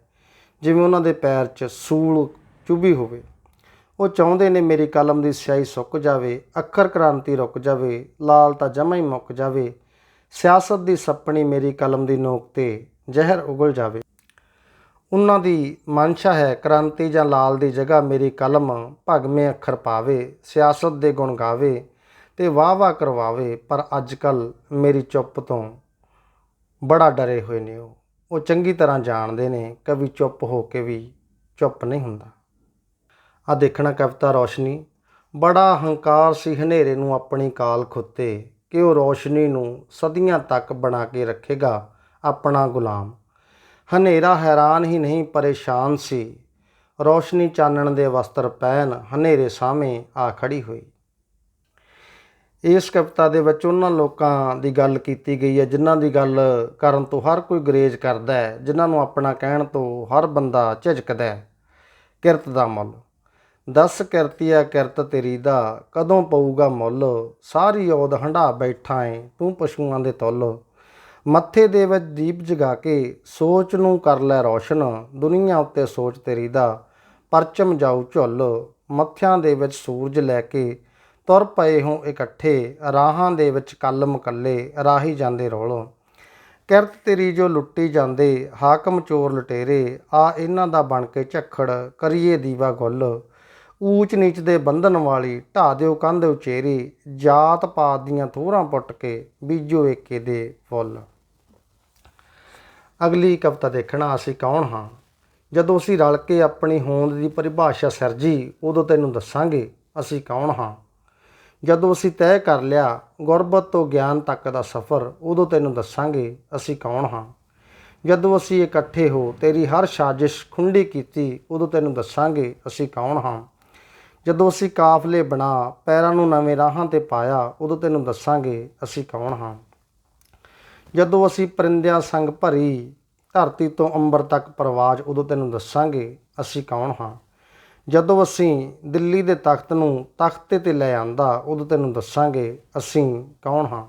ਜਿਵੇਂ ਉਹਨਾਂ ਦੇ ਪੈਰ 'ਚ ਸੂਲ ਚੁਭੀ ਹੋਵੇ। ਉਹ ਚਾਹੁੰਦੇ ਨੇ ਮੇਰੀ ਕਲਮ ਦੀ ਸਿਆਹੀ ਸੁੱਕ ਜਾਵੇ, ਅੱਖਰ ਕ੍ਰਾਂਤੀ ਰੁਕ ਜਾਵੇ, ਲਾਲ ਤਾਂ ਜਮਾ ਹੀ ਮੁੱਕ ਜਾਵੇ। ਸਿਆਸਤ ਦੀ ਸੱਪਣੀ ਮੇਰੀ ਕਲਮ ਦੀ ਨੋਕ ਤੇ ਜ਼ਹਿਰ ਉਗਲ ਜਾਵੇ। ਉਹਨਾਂ ਦੀ ਮਨਸ਼ਾ ਹੈ, ਕ੍ਰਾਂਤੀ ਜਾਂ ਲਾਲ ਦੀ ਜਗ੍ਹਾ ਮੇਰੀ ਕਲਮ ਭਗਵੇਂ ਅੱਖਰ ਪਾਵੇ, ਸਿਆਸਤ ਦੇ ਗੁਣ ਗਾਵੇ ਤੇ ਵਾਹ ਵਾਹ ਕਰਵਾਵੇ, ਪਰ ਅੱਜ ਕੱਲ ਮੇਰੀ ਚੁੱਪ ਤੋਂ ਬੜਾ ਡਰੇ ਹੋਏ ਨੇ ਉਹ। ਉਹ ਚੰਗੀ ਤਰ੍ਹਾਂ ਜਾਣਦੇ ਨੇ, ਕਵੀ ਚੁੱਪ ਹੋ ਕੇ ਵੀ ਚੁੱਪ ਨਹੀਂ ਹੁੰਦਾ। ਆ ਦੇਖਣਾ ਕਵਿਤਾ ਰੋਸ਼ਨੀ। ਬੜਾ ਹੰਕਾਰ ਸੀ ਹਨੇਰੇ ਨੂੰ ਆਪਣੀ ਕਾਲ ਖੁੱਤੇ ਕਿ ਉਹ ਰੋਸ਼ਨੀ ਨੂੰ ਸਦੀਆਂ ਤੱਕ ਬਣਾ ਕੇ ਰੱਖੇਗਾ ਆਪਣਾ ਗੁਲਾਮ। ਹਨੇਰਾ ਹੈਰਾਨ ਹੀ ਨਹੀਂ, ਪਰੇਸ਼ਾਨ ਸੀ। ਰੋਸ਼ਨੀ ਚਾਨਣ ਦੇ ਵਸਤਰ ਪਹਿਨ ਹਨੇਰੇ ਸਾਹਮਣੇ ਆ ਖੜੀ ਹੋਈ। ਇਸ ਕਵਿਤਾ ਦੇ ਵਿੱਚ ਉਹਨਾਂ ਲੋਕਾਂ ਦੀ ਗੱਲ ਕੀਤੀ ਗਈ ਹੈ, ਜਿਨ੍ਹਾਂ ਦੀ ਗੱਲ ਕਰਨ ਤੋਂ ਹਰ ਕੋਈ ਗਰੇਜ ਕਰਦਾ ਹੈ, ਜਿਨ੍ਹਾਂ ਨੂੰ ਆਪਣਾ ਕਹਿਣ ਤੋਂ ਹਰ ਬੰਦਾ ਝਿਜਕਦਾ ਹੈ। ਕਿਰਤ ਦਾ ਮੁੱਲ। ਦਸ ਕਿਰਤੀਆ ਕਿਰਤ ਤੇਰੀ ਦਾ, ਕਦੋਂ ਪਊਗਾ ਮੁੱਲ? ਸਾਰੀ ਔਦ ਹੰਢਾ ਬੈਠਾ ਏ, ਤੂੰ ਪਸ਼ੂਆਂ ਦੇ ਤੁੱਲ। ਮੱਥੇ ਦੇ ਵਿੱਚ ਦੀਪ ਜਗਾ ਕੇ ਸੋਚ ਨੂੰ ਕਰ ਲੈ ਰੋਸ਼ਨ, ਦੁਨੀਆ ਉੱਤੇ ਸੋਚ ਤੇਰੀ ਦਾ, ਪਰਚਮ ਜਾਊ ਝੁੱਲ, ਮੱਥਿਆਂ ਦੇ ਵਿੱਚ ਸੂਰਜ ਲੈ ਕੇ ਤੁਰ ਪਏ ਹੋ ਇਕੱਠੇ, ਰਾਹਾਂ ਦੇ ਵਿੱਚ ਕਲਮ ਕੱਲੇ ਰਾਹੀ ਜਾਂਦੇ ਰੋਲ। ਕਿਰਤ ਤੇਰੀ ਜੋ ਲੁੱਟੀ ਜਾਂਦੇ, ਹਾਕਮ ਚੋਰ ਲਟੇਰੇ, ਆ ਇਹਨਾਂ ਦਾ ਬਣ ਕੇ ਝੱਖੜ, ਕਰੀਏ ਦੀਵਾ ਗੁੱਲ। ਊਚ ਨੀਚ ਦੇ ਬੰਧਨ ਵਾਲੀ ਢਾ ਦਿਓ ਕੰਧ ਉਚੇਰੀ, ਜਾਤ ਪਾਤ ਦੀਆਂ ਥੋਰਾਂ ਪੁੱਟ ਕੇ, ਬੀਜੋ ਏਕੇ ਦੇ ਫੁੱਲ। ਅਗਲੀ ਕਵਿਤਾ ਦੇਖਣਾ ਅਸੀਂ ਕੌਣ ਹਾਂ? ਜਦੋਂ ਅਸੀਂ ਰਲ ਕੇ ਆਪਣੀ ਹੋਂਦ ਦੀ ਪਰਿਭਾਸ਼ਾ ਸਿਰਜੀ, ਉਦੋਂ ਤੈਨੂੰ ਦੱਸਾਂਗੇ ਅਸੀਂ ਕੌਣ ਹਾਂ। ਜਦੋਂ ਅਸੀਂ ਤੈਅ ਕਰ ਲਿਆ ਗੁਰਬਤ ਤੋਂ ਗਿਆਨ ਤੱਕ ਦਾ ਸਫ਼ਰ, ਉਦੋਂ ਤੈਨੂੰ ਦੱਸਾਂਗੇ ਅਸੀਂ ਕੌਣ ਹਾਂ। ਜਦੋਂ ਅਸੀਂ ਇਕੱਠੇ ਹੋ ਤੇਰੀ ਹਰ ਸਾਜ਼ਿਸ਼ ਖੁੰਡੀ ਕੀਤੀ, ਉਦੋਂ ਤੈਨੂੰ ਦੱਸਾਂਗੇ ਅਸੀਂ ਕੌਣ ਹਾਂ। ਜਦੋਂ ਅਸੀਂ ਕਾਫਲੇ ਬਣਾ, ਪੈਰਾਂ ਨੂੰ ਨਵੇਂ ਰਾਹਾਂ ਤੇ ਪਾਇਆ, ਉਦੋਂ ਤੈਨੂੰ ਦੱਸਾਂਗੇ ਅਸੀਂ ਕੌਣ ਹਾਂ। ਜਦੋਂ ਅਸੀਂ ਪਰਿੰਦਿਆਂ ਸੰਗ ਭਰੀ, ਧਰਤੀ ਤੋਂ ਅੰਬਰ ਤੱਕ ਪ੍ਰਵਾਜ ਉਦੋਂ ਤੈਨੂੰ ਦੱਸਾਂਗੇ, ਅਸੀਂ ਕੌਣ ਹਾਂ? ਜਦੋਂ ਅਸੀਂ ਦਿੱਲੀ ਦੇ ਤਖਤ ਨੂੰ ਤਖਤੇ ਤੇ ਲੈ ਆਂਦਾ, ਉਦੋਂ ਤੈਨੂੰ ਦੱਸਾਂਗੇ, ਅਸੀਂ ਕੌਣ ਹਾਂ?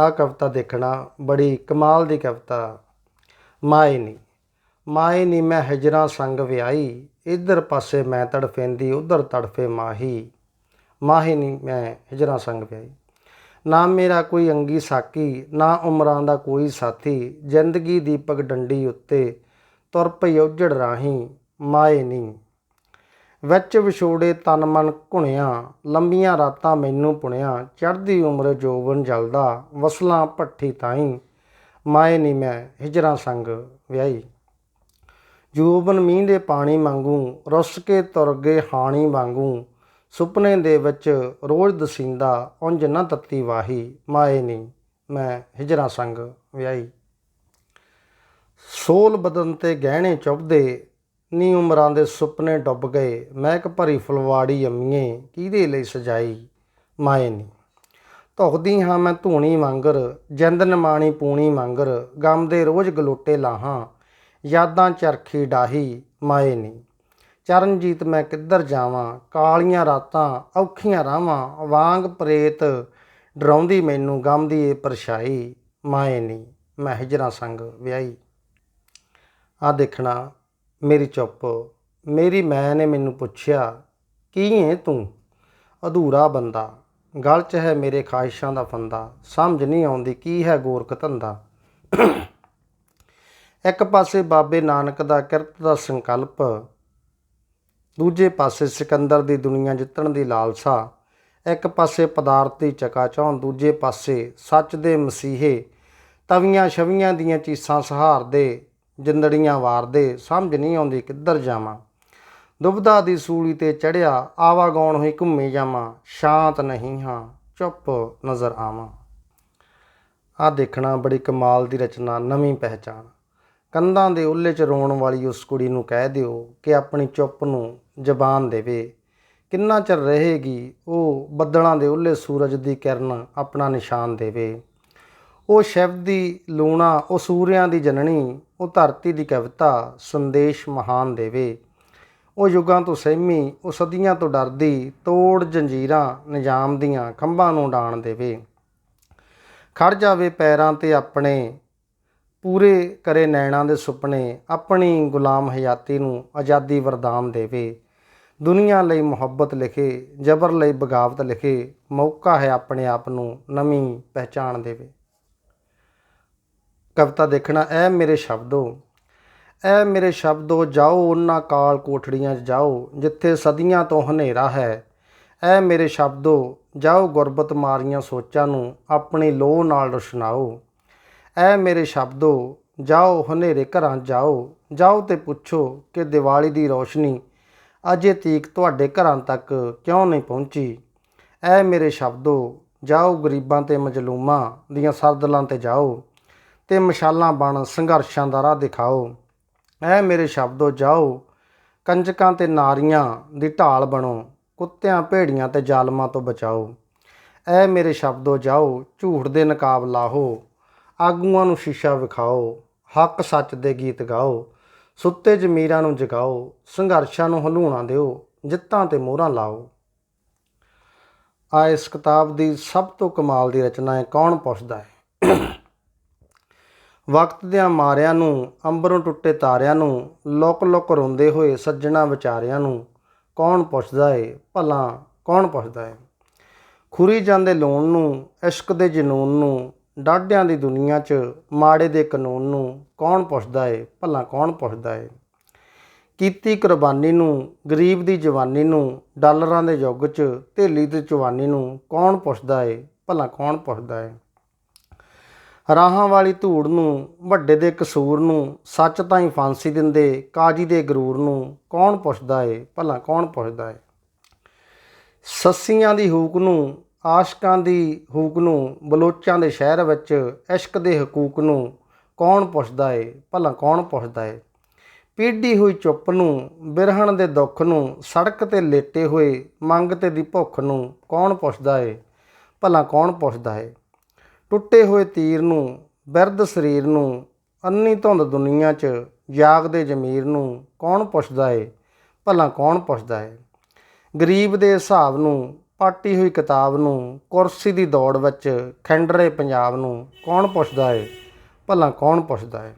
ਆਹ ਕਵਿਤਾ ਦੇਖਣਾ ਬੜੀ ਕਮਾਲ ਦੀ ਕਵਿਤਾ। ਮਾਏ ਨੀ ਮਾਏ ਨੀ ਮੈਂ ਹਿਜਰਾਂ ਸੰਗ ਵਿਆਹੀ, ਇਧਰ ਪਾਸੇ ਮੈਂ ਤੜਫੇਂਦੀ, ਉਧਰ ਤੜਫੇ ਮਾਹੀ। ਮਾਹੀ ਨੀ ਮੈਂ ਹਿਜਰਾਂ ਸੰਗ ਵਿਆਹੀ। ਨਾ ਮੇਰਾ ਕੋਈ ਅੰਗੀ ਸਾਕੀ, ਨਾ ਉਮਰਾਂ ਦਾ ਕੋਈ ਸਾਥੀ। ਜ਼ਿੰਦਗੀ ਦੀ ਪਗਡੰਡੀ ਉੱਤੇ ਤੁਰ ਪਈ ਉਜੜ ਰਾਹੀਂ, ਮਾਏ ਨੀ। ਵਿੱਚ ਵਿਛੋੜੇ ਤਨ ਮਨ ਘੁਣਿਆ, ਲੰਬੀਆਂ ਰਾਤਾਂ ਮੈਨੂੰ ਪੁਣਿਆ। ਚੜ੍ਹਦੀ ਉਮਰ ਜੋਬਨ ਜਲਦਾ, ਵਸਲਾਂ ਭੱਠੀ ਤਾਈ। ਮਾਏ ਨੀ ਮੈਂ, ਹਿਜਰਾਂ ਸੰਗ ਵਿਆਹੀ। ਜੋਬਨ ਮੀਂਹ ਦੇ ਪਾਣੀ ਵਾਂਗੂ, ਰੁੱਸ ਕੇ ਤੁਰ ਗਏ ਹਾਣੀ ਵਾਂਗੂ। ਸੁਪਨੇ ਦੇ ਵਿੱਚ ਰੋਜ਼ ਦਸੀਂਦਾ, ਉਂਝ ਨਾ ਤੱਤੀ ਵਾਹੀ, ਮਾਏ ਨੀ, ਮੈਂ ਹਿਜਰਾਂ ਸੰਗ ਵਿਆਹੀ। ਸੋਲ ਬਦਨ ਤੇ ਗਹਿਣੇ ਚੁੱਭਦੇ, ਨੀ ਉਮਰਾਂ ਦੇ ਸੁਪਨੇ ਡੁੱਬ ਗਏ, ਮਹਿਕ ਭਰੀ ਫੁਲਵਾੜੀ ਅੰਮੀਏ, ਕਿਹਦੇ ਲਈ ਸਜਾਈ, ਮਾਏ ਨੀ। ਧੁਖਦੀ ਹਾਂ ਮੈਂ ਧੂਣੀ ਵਾਂਗਰ, ਜਿੰਦ ਨਮਾਣੀ ਪੂਣੀ ਵਾਂਗਰ, ਗਮ ਦੇ ਰੋਜ਼ ਗਲੋਟੇ ਲਾਹਾਂ, ਯਾਦਾਂ ਚਰਖੀ ਡਾਹੀ, ਮਾਏ ਨੀ। ਚਰਨਜੀਤ ਮੈਂ ਕਿੱਧਰ ਜਾਵਾਂ? ਕਾਲੀਆਂ ਰਾਤਾਂ ਔਖੀਆਂ ਰਾਵਾਂ। ਵਾਂਗ ਪ੍ਰੇਤ ਡਰਾਉਂਦੀ ਮੈਨੂੰ ਗਮ ਦੀ ਇਹ ਪਰਛਾਈ। ਮਾਏ ਨੀ, ਮੈਂ ਹਿਜਰਾਂ ਸੰਗ ਵਿਆਹੀ। ਆ ਦੇਖਣਾ, ਮੇਰੀ ਚੁੱਪ। ਮੇਰੀ ਮੈਂ ਨੇ ਮੈਨੂੰ ਪੁੱਛਿਆ ਕੀ ਏ ਤੂੰ? ਅਧੂਰਾ ਬੰਦਾ। ਗਲ 'ਚ ਹੈ ਮੇਰੇ ਖਾਹਿਸ਼ਾਂ ਦਾ ਫੰਦਾ। ਸਮਝ ਨਹੀਂ ਆਉਂਦੀ ਕੀ ਹੈ ਗੋਰਖ ਧੰਦਾ। ਇੱਕ ਪਾਸੇ ਬਾਬੇ ਨਾਨਕ ਦਾ ਕਿਰਤ ਦਾ ਸੰਕਲਪ ਦੂਜੇ ਪਾਸੇ ਸਿਕੰਦਰ ਦੀ ਦੁਨੀਆ ਜਿੱਤਣ ਦੀ ਲਾਲਸਾ, ਇੱਕ ਪਾਸੇ ਪਦਾਰਥ ਦੀ ਚਕਾਚੌਂਧ ਦੂਜੇ ਪਾਸੇ ਸੱਚ ਦੇ ਮਸੀਹੇ, ਤਵੀਆਂ ਛਵੀਆਂ ਦੀਆਂ ਚੀਸਾਂ ਸਹਾਰਦੇ, ਜਿੰਦੜੀਆਂ ਵਾਰਦੇ, ਸਮਝ ਨਹੀਂ ਆਉਂਦੀ ਕਿੱਧਰ ਜਾਵਾਂ। ਦੁਬਦਾ ਦੀ ਸੂਲੀ ਤੇ ਚੜਿਆ ਆਵਾਗਾਉਣ ਹੋਈ ਘੁੰਮੇ ਜਾਵਾਂ, ਸ਼ਾਂਤ ਨਹੀਂ ਹਾਂ, ਚੁੱਪ ਨਜ਼ਰ ਆਵਾਂ। ਆ ਦੇਖਣਾ ਬੜੀ ਕਮਾਲ ਦੀ ਰਚਨਾ, ਨਵੀਂ ਪਹਿਚਾਨ ਕੰਧਾਂ ਦੇ ਉੱਲੇ 'ਚ ਰੋਣ ਵਾਲੀ ਉਸ ਕੁੜੀ ਨੂੰ ਕਹਿ ਦਿਓ ਕਿ ਆਪਣੀ ਚੁੱਪ ਨੂੰ ਜ਼ਬਾਨ ਦੇਵੇ। ਕਿੰਨਾ ਚਿਰ ਰਹੇਗੀ, ਉਹ ਬੱਦਲਾਂ ਦੇ ਉੱਲੇ ਸੂਰਜ ਦੀ ਕਿਰਨ ਆਪਣਾ ਨਿਸ਼ਾਨ ਦੇਵੇ। ਉਹ ਸ਼ਬਦ ਦੀ ਲੂਣਾ, ਉਹ ਸੂਰਿਆਂ ਦੀ ਜਨਣੀ ਉਹ ਧਰਤੀ ਦੀ ਕਵਿਤਾ, ਸੰਦੇਸ਼ ਮਹਾਨ ਦੇਵੇ। ਉਹ ਯੁੱਗਾਂ ਤੋਂ ਸਹਿਮੀ, ਉਹ ਸਦੀਆਂ ਤੋਂ ਡਰਦੀ, ਤੋੜ ਜੰਜੀਰਾਂ, ਨਿਜ਼ਾਮ ਦੀਆਂ ਖੰਭਾਂ ਨੂੰ ਡਾਣ ਦੇਵੇ। ਖੜ ਜਾਵੇ ਪੈਰਾਂ ਤੇ ਆਪਣੇ, ਪੂਰੇ ਕਰੇ ਨੈਣਾਂ ਦੇ ਸੁਪਨੇ, ਆਪਣੀ ਗੁਲਾਮ ਹਯਾਤੀ ਨੂੰ ਆਜ਼ਾਦੀ ਵਰਦਾਨ ਦੇਵੇ। ਦੁਨੀਆ ਲਈ ਮੁਹੱਬਤ ਲਿਖੇ, ਜ਼ਬਰ ਲਈ ਬਗਾਵਤ ਲਿਖੇ, ਮੌਕਾ ਹੈ ਆਪਣੇ ਆਪ ਨੂੰ ਨਵੀਂ ਪਹਿਚਾਣ ਦੇਵੇ। ਕਵਿਤਾ ਦੇਖਣਾ, ਐ ਮੇਰੇ ਸ਼ਬਦੋ, ਐ ਮੇਰੇ ਸ਼ਬਦੋ, ਜਾਓ ਉਹਨਾਂ ਕਾਲ ਕੋਠੜੀਆਂ 'ਚ ਜਾਓ, ਜਿੱਥੇ ਸਦੀਆਂ ਤੋਂ ਹਨੇਰਾ ਹੈ। ਐ ਮੇਰੇ ਸ਼ਬਦੋ, ਜਾਓ ਗੁਰਬਤ ਮਾਰੀਆਂ ਸੋਚਾਂ ਨੂੰ ਆਪਣੀ ਲੋਹ ਨਾਲ ਰੁਸ਼ਨਾਓ। ਐ ਮੇਰੇ ਸ਼ਬਦੋ, ਜਾਓ ਹਨੇਰੇ ਘਰਾਂ ਜਾਓ ਜਾਓ ਤੇ ਪੁੱਛੋ ਕਿ ਦੀਵਾਲੀ ਦੀ ਰੋਸ਼ਨੀ ਅਜੇ ਤੀਕ ਤੁਹਾਡੇ ਘਰਾਂ ਤੱਕ ਕਿਉਂ ਨਹੀਂ ਪਹੁੰਚੀ? ਐ ਮੇਰੇ ਸ਼ਬਦੋ, ਜਾਓ ਗਰੀਬਾਂ ਤੇ ਮਜਲੂਮਾਂ ਦੀਆਂ ਸਰਦਲਾਂ ਤੇ ਜਾਓ ਤੇ ਮਸ਼ਾਲਾਂ ਬਣ ਸੰਘਰਸ਼ਾਂ ਦਾ ਰਾਹ ਦਿਖਾਓ। ਐ ਮੇਰੇ ਸ਼ਬਦੋ, ਜਾਓ, ਕੰਜਕਾਂ ਤੇ ਨਾਰੀਆਂ ਦੀ ਢਾਲ ਬਣੋ, ਕੁੱਤਿਆਂ ਭੇੜੀਆਂ ਤੇ ਜ਼ਾਲਮਾਂ ਤੋਂ ਬਚਾਓ। ਐ ਮੇਰੇ ਸ਼ਬਦੋ, ਜਾਓ, ਝੂਠ ਦੇ ਨਕਾਬ ਲਾਹੋ, ਆਗੂਆਂ ਨੂੰ ਸ਼ੀਸ਼ਾ ਵਿਖਾਓ, ਹੱਕ ਸੱਚ ਦੇ ਗੀਤ ਗਾਓ ਸੁੱਤੇ ਜ਼ਮੀਰਾਂ ਨੂੰ ਜਗਾਓ, ਸੰਘਰਸ਼ਾਂ ਨੂੰ ਹਲੂਣਾ ਦਿਓ, ਜਿੱਤਾਂ ਤੇ ਮੋਹਰਾਂ ਲਾਓ। ਆ ਇਸ ਕਿਤਾਬ ਦੀ ਸਭ ਤੋਂ ਕਮਾਲ ਦੀ ਰਚਨਾ ਹੈ, ਕੌਣ ਪੁੱਛਦਾ ਹੈ? ਵਕਤ ਦਿਆਂ ਮਾਰਿਆਂ ਨੂੰ, ਅੰਬਰੋਂ ਟੁੱਟੇ ਤਾਰਿਆਂ ਨੂੰ, ਲੁਕ ਲੁਕ ਰੋਂਦੇ ਹੋਏ ਸੱਜਣਾ ਵਿਚਾਰਿਆਂ ਨੂੰ, ਕੌਣ ਪੁੱਛਦਾ ਏ ਭਲਾ ਕੌਣ ਪੁੱਛਦਾ ਏ ਖੁਰੀ ਜਾਂਦੇ ਲੋਣ ਨੂੰ, ਇਸ਼ਕ ਦੇ ਜਨੂਨ ਨੂੰ ਡਾਢਿਆਂ ਦੀ ਦੁਨੀਆ 'ਚ ਮਾੜੇ ਦੇ ਕਾਨੂੰਨ ਨੂੰ ਕੌਣ ਪੁੱਛਦਾ ਏ? ਭਲਾ ਕੌਣ ਪੁੱਛਦਾ ਏ? ਕੀਤੀ ਕੁਰਬਾਨੀ ਨੂੰ, ਗਰੀਬ ਦੀ ਜਵਾਨੀ ਨੂੰ, ਡਾਲਰਾਂ ਦੇ ਯੁੱਗ 'ਚ ਥੇਲੀ ਤੇ ਜਵਾਨੀ ਨੂੰ ਕੌਣ ਪੁੱਛਦਾ ਏ? ਭਲਾ ਕੌਣ ਪੁੱਛਦਾ ਏ? ਰਾਹਾਂ ਵਾਲੀ ਧੂੜ ਨੂੰ, ਵੱਡੇ ਦੇ ਕਸੂਰ ਨੂੰ, ਸੱਚ ਤਾਂ ਹੀ ਫਾਂਸੀ ਦਿੰਦੇ ਕਾਜੀ ਦੇ ਗਰੂਰ ਨੂੰ ਕੌਣ ਪੁੱਛਦਾ ਏ? ਭਲਾ ਕੌਣ ਪੁੱਛਦਾ ਏ? ਸੱਸੀਆਂ ਦੀ ਹੂਕ ਨੂੰ ਆਸ਼ਕਾਂ ਦੀ ਹੂਕ ਨੂੰ ਬਲੋਚਾਂ ਦੇ ਸ਼ਹਿਰ ਵਿੱਚ ਇਸ਼ਕ ਦੇ ਹਕੂਕ ਨੂੰ ਕੌਣ ਪੁੱਛਦਾ ਏ? ਭਲਾ ਕੌਣ ਪੁੱਛਦਾ ਏ? ਪੀੜੀ ਹੋਈ ਚੁੱਪ ਨੂੰ, ਬਿਰਹਣ ਦੇ ਦੁੱਖ ਨੂੰ, ਸੜਕ ਤੇ ਲੇਟੇ ਹੋਏ ਮੰਗ ਤੇ ਦੀ ਭੁੱਖ ਨੂੰ ਕੌਣ ਪੁੱਛਦਾ ਏ? ਭਲਾ ਕੌਣ ਪੁੱਛਦਾ ਏ? ਟੁੱਟੇ ਹੋਏ ਤੀਰ ਨੂੰ, ਬਿਰਧ ਸਰੀਰ ਨੂੰ, ਅੰਨੀ ਧੁੰਦ ਦੁਨੀਆ 'ਚ ਜਾਗਦੇ ਜ਼ਮੀਰ ਨੂੰ ਕੌਣ ਪੁੱਛਦਾ ਏ? ਭਲਾ ਕੌਣ ਪੁੱਛਦਾ ਏ? ਗਰੀਬ ਦੇ ਹਿਸਾਬ ਨੂੰ ਪਾਟੀ ਹੋਈ ਕਿਤਾਬ ਨੂੰ ਕੁਰਸੀ ਦੀ ਦੌੜ ਵਿੱਚ ਖੰਡਰੇ ਪੰਜਾਬ ਨੂੰ ਕੌਣ ਪੁੱਛਦਾ ਏ? ਭਲਾ ਕੌਣ ਪੁੱਛਦਾ ਏ?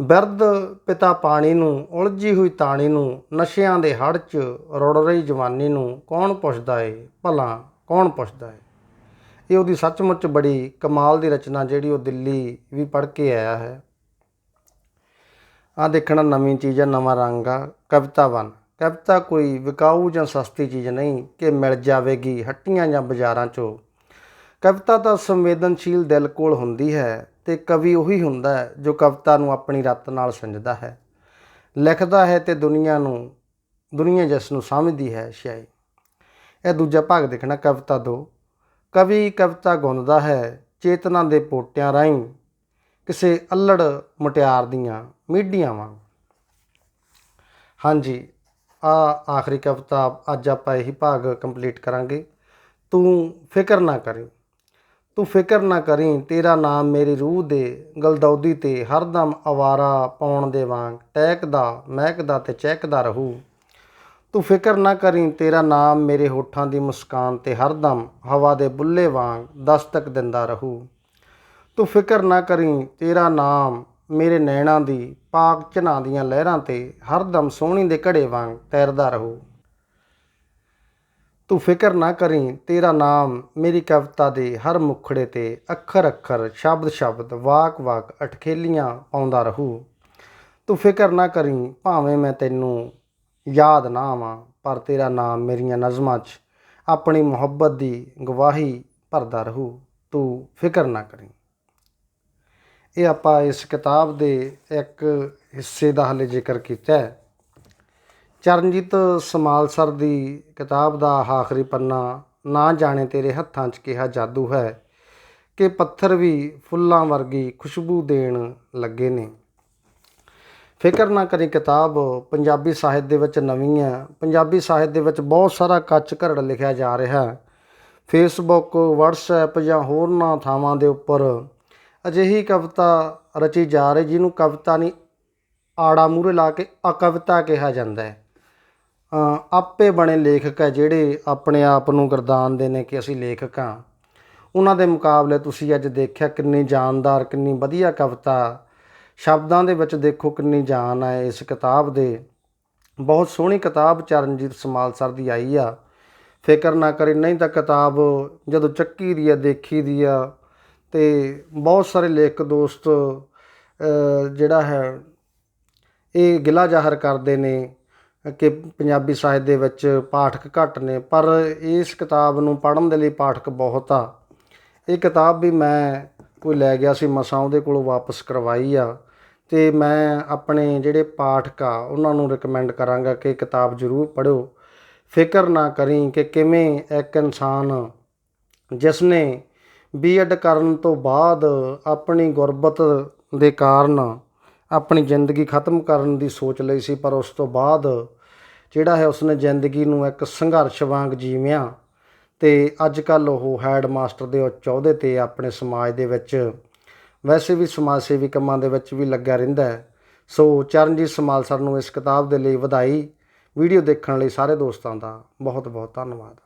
ਬਿਰਧ ਪਿਤਾ ਪਾਣੀ ਨੂੰ, ਉਲਝੀ ਹੋਈ ਤਾਣੀ ਨੂੰ, ਨਸ਼ਿਆਂ ਦੇ ਹੜ 'ਚ ਰੁੜ ਰਹੀ ਜਵਾਨੀ ਨੂੰ ਕੌਣ ਪੁੱਛਦਾ ਏ? ਭਲਾ ਕੌਣ ਪੁੱਛਦਾ ਏ? ਇਹ ਉਹਦੀ ਸੱਚਮੁੱਚ ਬੜੀ ਕਮਾਲ ਦੀ ਰਚਨਾ ਜਿਹੜੀ ਉਹ ਦਿੱਲੀ ਵੀ ਪੜ੍ਹ ਕੇ ਆਇਆ ਹੈ। ਆ ਦੇਖਣਾ ਨਵੀਂ ਚੀਜ਼ ਆ ਨਵਾਂ ਰੰਗ ਆ, ਕਵਿਤਾ ਕਵਿਤਾ ਕੋਈ ਵਿਕਾਊ ਜਾਂ ਸਸਤੀ ਚੀਜ਼ ਨਹੀਂ ਕਿ ਮਿਲ ਜਾਵੇਗੀ ਹੱਟੀਆਂ ਜਾਂ ਬਾਜ਼ਾਰਾਂ 'ਚੋਂ। ਕਵਿਤਾ ਤਾਂ ਸੰਵੇਦਨਸ਼ੀਲ ਦਿਲ ਕੋਲ ਹੁੰਦੀ ਹੈ ਤੇ ਕਵੀ ਉਹੀ ਹੁੰਦਾ ਹੈ ਜੋ ਕਵਿਤਾ ਨੂੰ ਆਪਣੀ ਰਤ ਨਾਲ ਸੰਜਦਾ ਹੈ। ਲਿਖਦਾ ਹੈ ਤੇ ਦੁਨੀਆ ਨੂੰ, ਦੁਨੀਆ ਜਿਸ ਨੂੰ ਸਮਝਦੀ ਹੈ ਸ਼ਾਇਦ ਇਹ ਦੂਜਾ ਭਾਗ ਦੇਖਣਾ ਕਵਿਤਾ ਦੋ। ਕਵੀ ਕਵਿਤਾ ਗੁੰਦਦਾ ਹੈ ਚੇਤਨਾ ਦੇ ਪੋਟਿਆਂ ਰਾਹੀਂ ਕਿਸੇ ਅਲੜ ਮੁਟਿਆਰ ਦੀਆਂ ਮੀਡੀਆਂ ਵਾਂਗ ਹਾਂਜੀ ਆ ਆਖਰੀ ਕਵਿਤਾ ਅੱਜ ਆਪਾਂ ਇਹੀ ਭਾਗ ਕੰਪਲੀਟ ਕਰਾਂਗੇ। ਤੂੰ ਫਿਕਰ ਨਾ ਕਰੀ, ਤੂੰ ਫਿਕਰ ਨਾ ਕਰੀ, ਤੇਰਾ ਨਾਮ ਮੇਰੀ ਰੂਹ ਦੇ ਗਲਦੌਦੀ ਤੇ ਹਰਦਮ ਆਵਾਰਾ ਪਾਉਣ ਦੇ ਵਾਂਗ ਟਹਿਕਦਾ, ਮਹਿਕਦਾ ਤੇ ਚਹਿਕਦਾ ਰਹੂ। ਤੂੰ ਫਿਕਰ ਨਾ ਕਰੀ, ਤੇਰਾ ਨਾਮ ਮੇਰੇ ਹੋਠਾਂ ਦੀ ਮੁਸਕਾਨ ਤੇ ਹਰਦਮ ਹਵਾ ਦੇ ਬੁੱਲੇ ਵਾਂਗ ਦਸਤਕ ਦਿੰਦਾ ਰਹੂ। ਤੂੰ ਫਿਕਰ ਨਾ ਕਰੀ, ਤੇਰਾ ਨਾਮ ਮੇਰੇ ਨੈਣਾਂ ਦੀ ਪਾਕ ਚਨਾ ਦੀਆਂ ਲਹਿਰਾਂ ਤੇ ਹਰਦਮ ਸੋਹਣੀ ਦੇ ਘੜੇ ਵਾਂਗ ਤੈਰਦਾ ਰਹੂ। ਤੂੰ ਫਿਕਰ ਨਾ ਕਰੀਂ, ਤੇਰਾ ਨਾਮ ਮੇਰੀ ਕਵਿਤਾ ਦੇ ਹਰ ਮੁਖੜੇ ਤੇ ਅੱਖਰ ਅੱਖਰ, ਸ਼ਬਦ ਸ਼ਬਦ, ਵਾਕ ਵਾਕ ਅਟਖੇਲੀਆਂ ਪਾਉਂਦਾ ਰਹੂ। ਤੂੰ ਫਿਕਰ ਨਾ ਕਰੀਂ, ਭਾਵੇਂ ਮੈਂ ਤੈਨੂੰ ਯਾਦ ਨਾ ਆਵਾਂ, ਪਰ ਤੇਰਾ ਨਾਮ ਮੇਰੀਆਂ ਨਜ਼ਮਾਂ 'ਚ ਆਪਣੀ ਮੁਹੱਬਤ ਦੀ ਗਵਾਹੀ ਭਰਦਾ ਰਹੂ। ਤੂੰ ਫਿਕਰ ਨਾ ਕਰੀ। ਇਹ ਆਪਾਂ ਇਸ ਕਿਤਾਬ ਦੇ ਇੱਕ ਹਿੱਸੇ ਦਾ ਹਲੇ ਜ਼ਿਕਰ ਕੀਤਾ ਹੈ। ਚਰਨਜੀਤ ਸਮਾਲਸਰ ਦੀ ਕਿਤਾਬ ਦਾ ਆਖਰੀ ਪੰਨਾ ਨਾ ਜਾਣੇ ਤੇਰੇ ਹੱਥਾਂ 'ਚ ਕਿਹਾ ਜਾਦੂ ਹੈ ਕਿ ਪੱਥਰ ਵੀ ਫੁੱਲਾਂ ਵਰਗੀ ਖੁਸ਼ਬੂ ਦੇਣ ਲੱਗੇ ਨੇ। ਫਿਕਰ ਨਾ ਕਰੀ ਕਿਤਾਬ, ਪੰਜਾਬੀ ਸਾਹਿਤ ਦੇ ਵਿੱਚ ਨਵੀਂ ਹੈ। ਪੰਜਾਬੀ ਸਾਹਿਤ ਦੇ ਵਿੱਚ ਬਹੁਤ ਸਾਰਾ ਕੱਚ ਘਰੜ ਲਿਖਿਆ ਜਾ ਰਿਹਾ ਹੈ। ਫੇਸਬੁੱਕ WhatsApp ਜਾਂ ਹੋਰਨਾਂ ਥਾਵਾਂ ਦੇ ਉੱਪਰ ਅਜਿਹੀ ਕਵਿਤਾ ਰਚੀ ਜਾ ਰਹੀ, ਜਿਹਨੂੰ ਕਵਿਤਾ ਨਹੀਂ ਆੜਾ ਮੂਰੇ ਲਾ ਕੇ ਅਕਵਿਤਾ ਕਿਹਾ ਜਾਂਦਾ ਹੈ। ਆਪੇ ਬਣੇ ਲੇਖਕ ਹੈ ਜਿਹੜੇ ਆਪਣੇ ਆਪ ਨੂੰ ਗਰਦਾਨ ਦੇ ਨੇ ਕਿ ਅਸੀਂ ਲੇਖਕ ਹਾਂ। ਉਹਨਾਂ ਦੇ ਮੁਕਾਬਲੇ ਤੁਸੀਂ ਅੱਜ ਦੇਖਿਆ ਕਿੰਨੀ ਜਾਨਦਾਰ, ਕਿੰਨੀ ਵਧੀਆ ਕਵਿਤਾ। ਸ਼ਬਦਾਂ ਦੇ ਵਿੱਚ ਦੇਖੋ ਕਿੰਨੀ ਜਾਨ ਹੈ ਇਸ ਕਿਤਾਬ ਦੇ। ਬਹੁਤ ਸੋਹਣੀ ਕਿਤਾਬ ਚਰਨਜੀਤ ਸਮਾਲ ਸਰ ਦੀ ਆਈ ਆ। ਫਿਕਰ ਨਾ ਕਰੇ, ਨਹੀਂ ਤਾਂ ਕਿਤਾਬ ਜਦੋਂ ਚੱਕੀ ਦੀ ਆ, ਦੇਖੀ ਦੀ ਆ ਤੇ ਬਹੁਤ ਸਾਰੇ ਲੇਖਕ ਦੋਸਤ ਜਿਹੜਾ ਹੈ, ਇਹ ਗਿਲਾ ਜ਼ਾਹਰ ਕਰਦੇ ਨੇ ਕਿ ਪੰਜਾਬੀ ਸਾਹਿਤ ਦੇ ਵਿੱਚ ਪਾਠਕ ਘੱਟ ਨੇ, ਪਰ ਇਸ ਕਿਤਾਬ ਨੂੰ ਪੜ੍ਹਨ ਦੇ ਲਈ ਪਾਠਕ ਬਹੁਤ ਆ। ਇਹ ਕਿਤਾਬ ਵੀ ਮੈਂ ਕੋਈ ਲੈ ਗਿਆ ਸੀ, ਮਸਾਂ ਉਹਦੇ ਕੋਲੋਂ ਵਾਪਸ ਕਰਵਾਈ ਆ ਤੇ ਮੈਂ ਆਪਣੇ ਜਿਹੜੇ ਪਾਠਕ ਆ, ਉਹਨਾਂ ਨੂੰ ਰეკਮੈਂਡ ਕਰਾਂਗਾ ਕਿ ਕਿਤਾਬ ਜ਼ਰੂਰ ਪੜ੍ਹੋ ਫਿਕਰ ਨਾ ਕਰੀ ਕਿ ਕਿਵੇਂ ਇੱਕ ਇਨਸਾਨ ਜਿਸ ਨੇ ਬੀਐਡ ਕਰਨ ਤੋਂ ਬਾਅਦ ਆਪਣੀ ਗੁਰਬਤ ਦੇ ਕਾਰਨ ਆਪਣੀ ਜ਼ਿੰਦਗੀ ਖਤਮ ਕਰਨ ਦੀ ਸੋਚ ਲਈ ਸੀ, ਪਰ ਉਸ ਤੋਂ ਬਾਅਦ ਜਿਹੜਾ ਹੈ ਉਸਨੇ ਜ਼ਿੰਦਗੀ ਨੂੰ ਇੱਕ ਸੰਘਰਸ਼ ਵਾਂਗ ਜੀਵਿਆ ਤੇ ਅੱਜ ਕੱਲ ਉਹ ਹੈਡ ਮਾਸਟਰ ਦੇ ਉੱਚ ਅਹੁਦੇ ਤੇ ਆਪਣੇ ਸਮਾਜ ਦੇ ਵਿੱਚ, ਵੈਸੇ ਵੀ ਸਮਾਜ ਸੇਵੀ ਕੰਮਾਂ ਦੇ ਵਿੱਚ ਵੀ ਲੱਗਾ ਰਹਿੰਦਾ ਹੈ। ਸੋ ਚਰਨਜੀਤ ਸਮਾਲ ਸਰ ਨੂੰ ਇਸ ਕਿਤਾਬ ਦੇ ਲਈ ਵਧਾਈ। ਵੀਡੀਓ ਦੇਖਣ ਲਈ ਸਾਰੇ ਦੋਸਤਾਂ ਦਾ ਬਹੁਤ ਬਹੁਤ ਧੰਨਵਾਦ।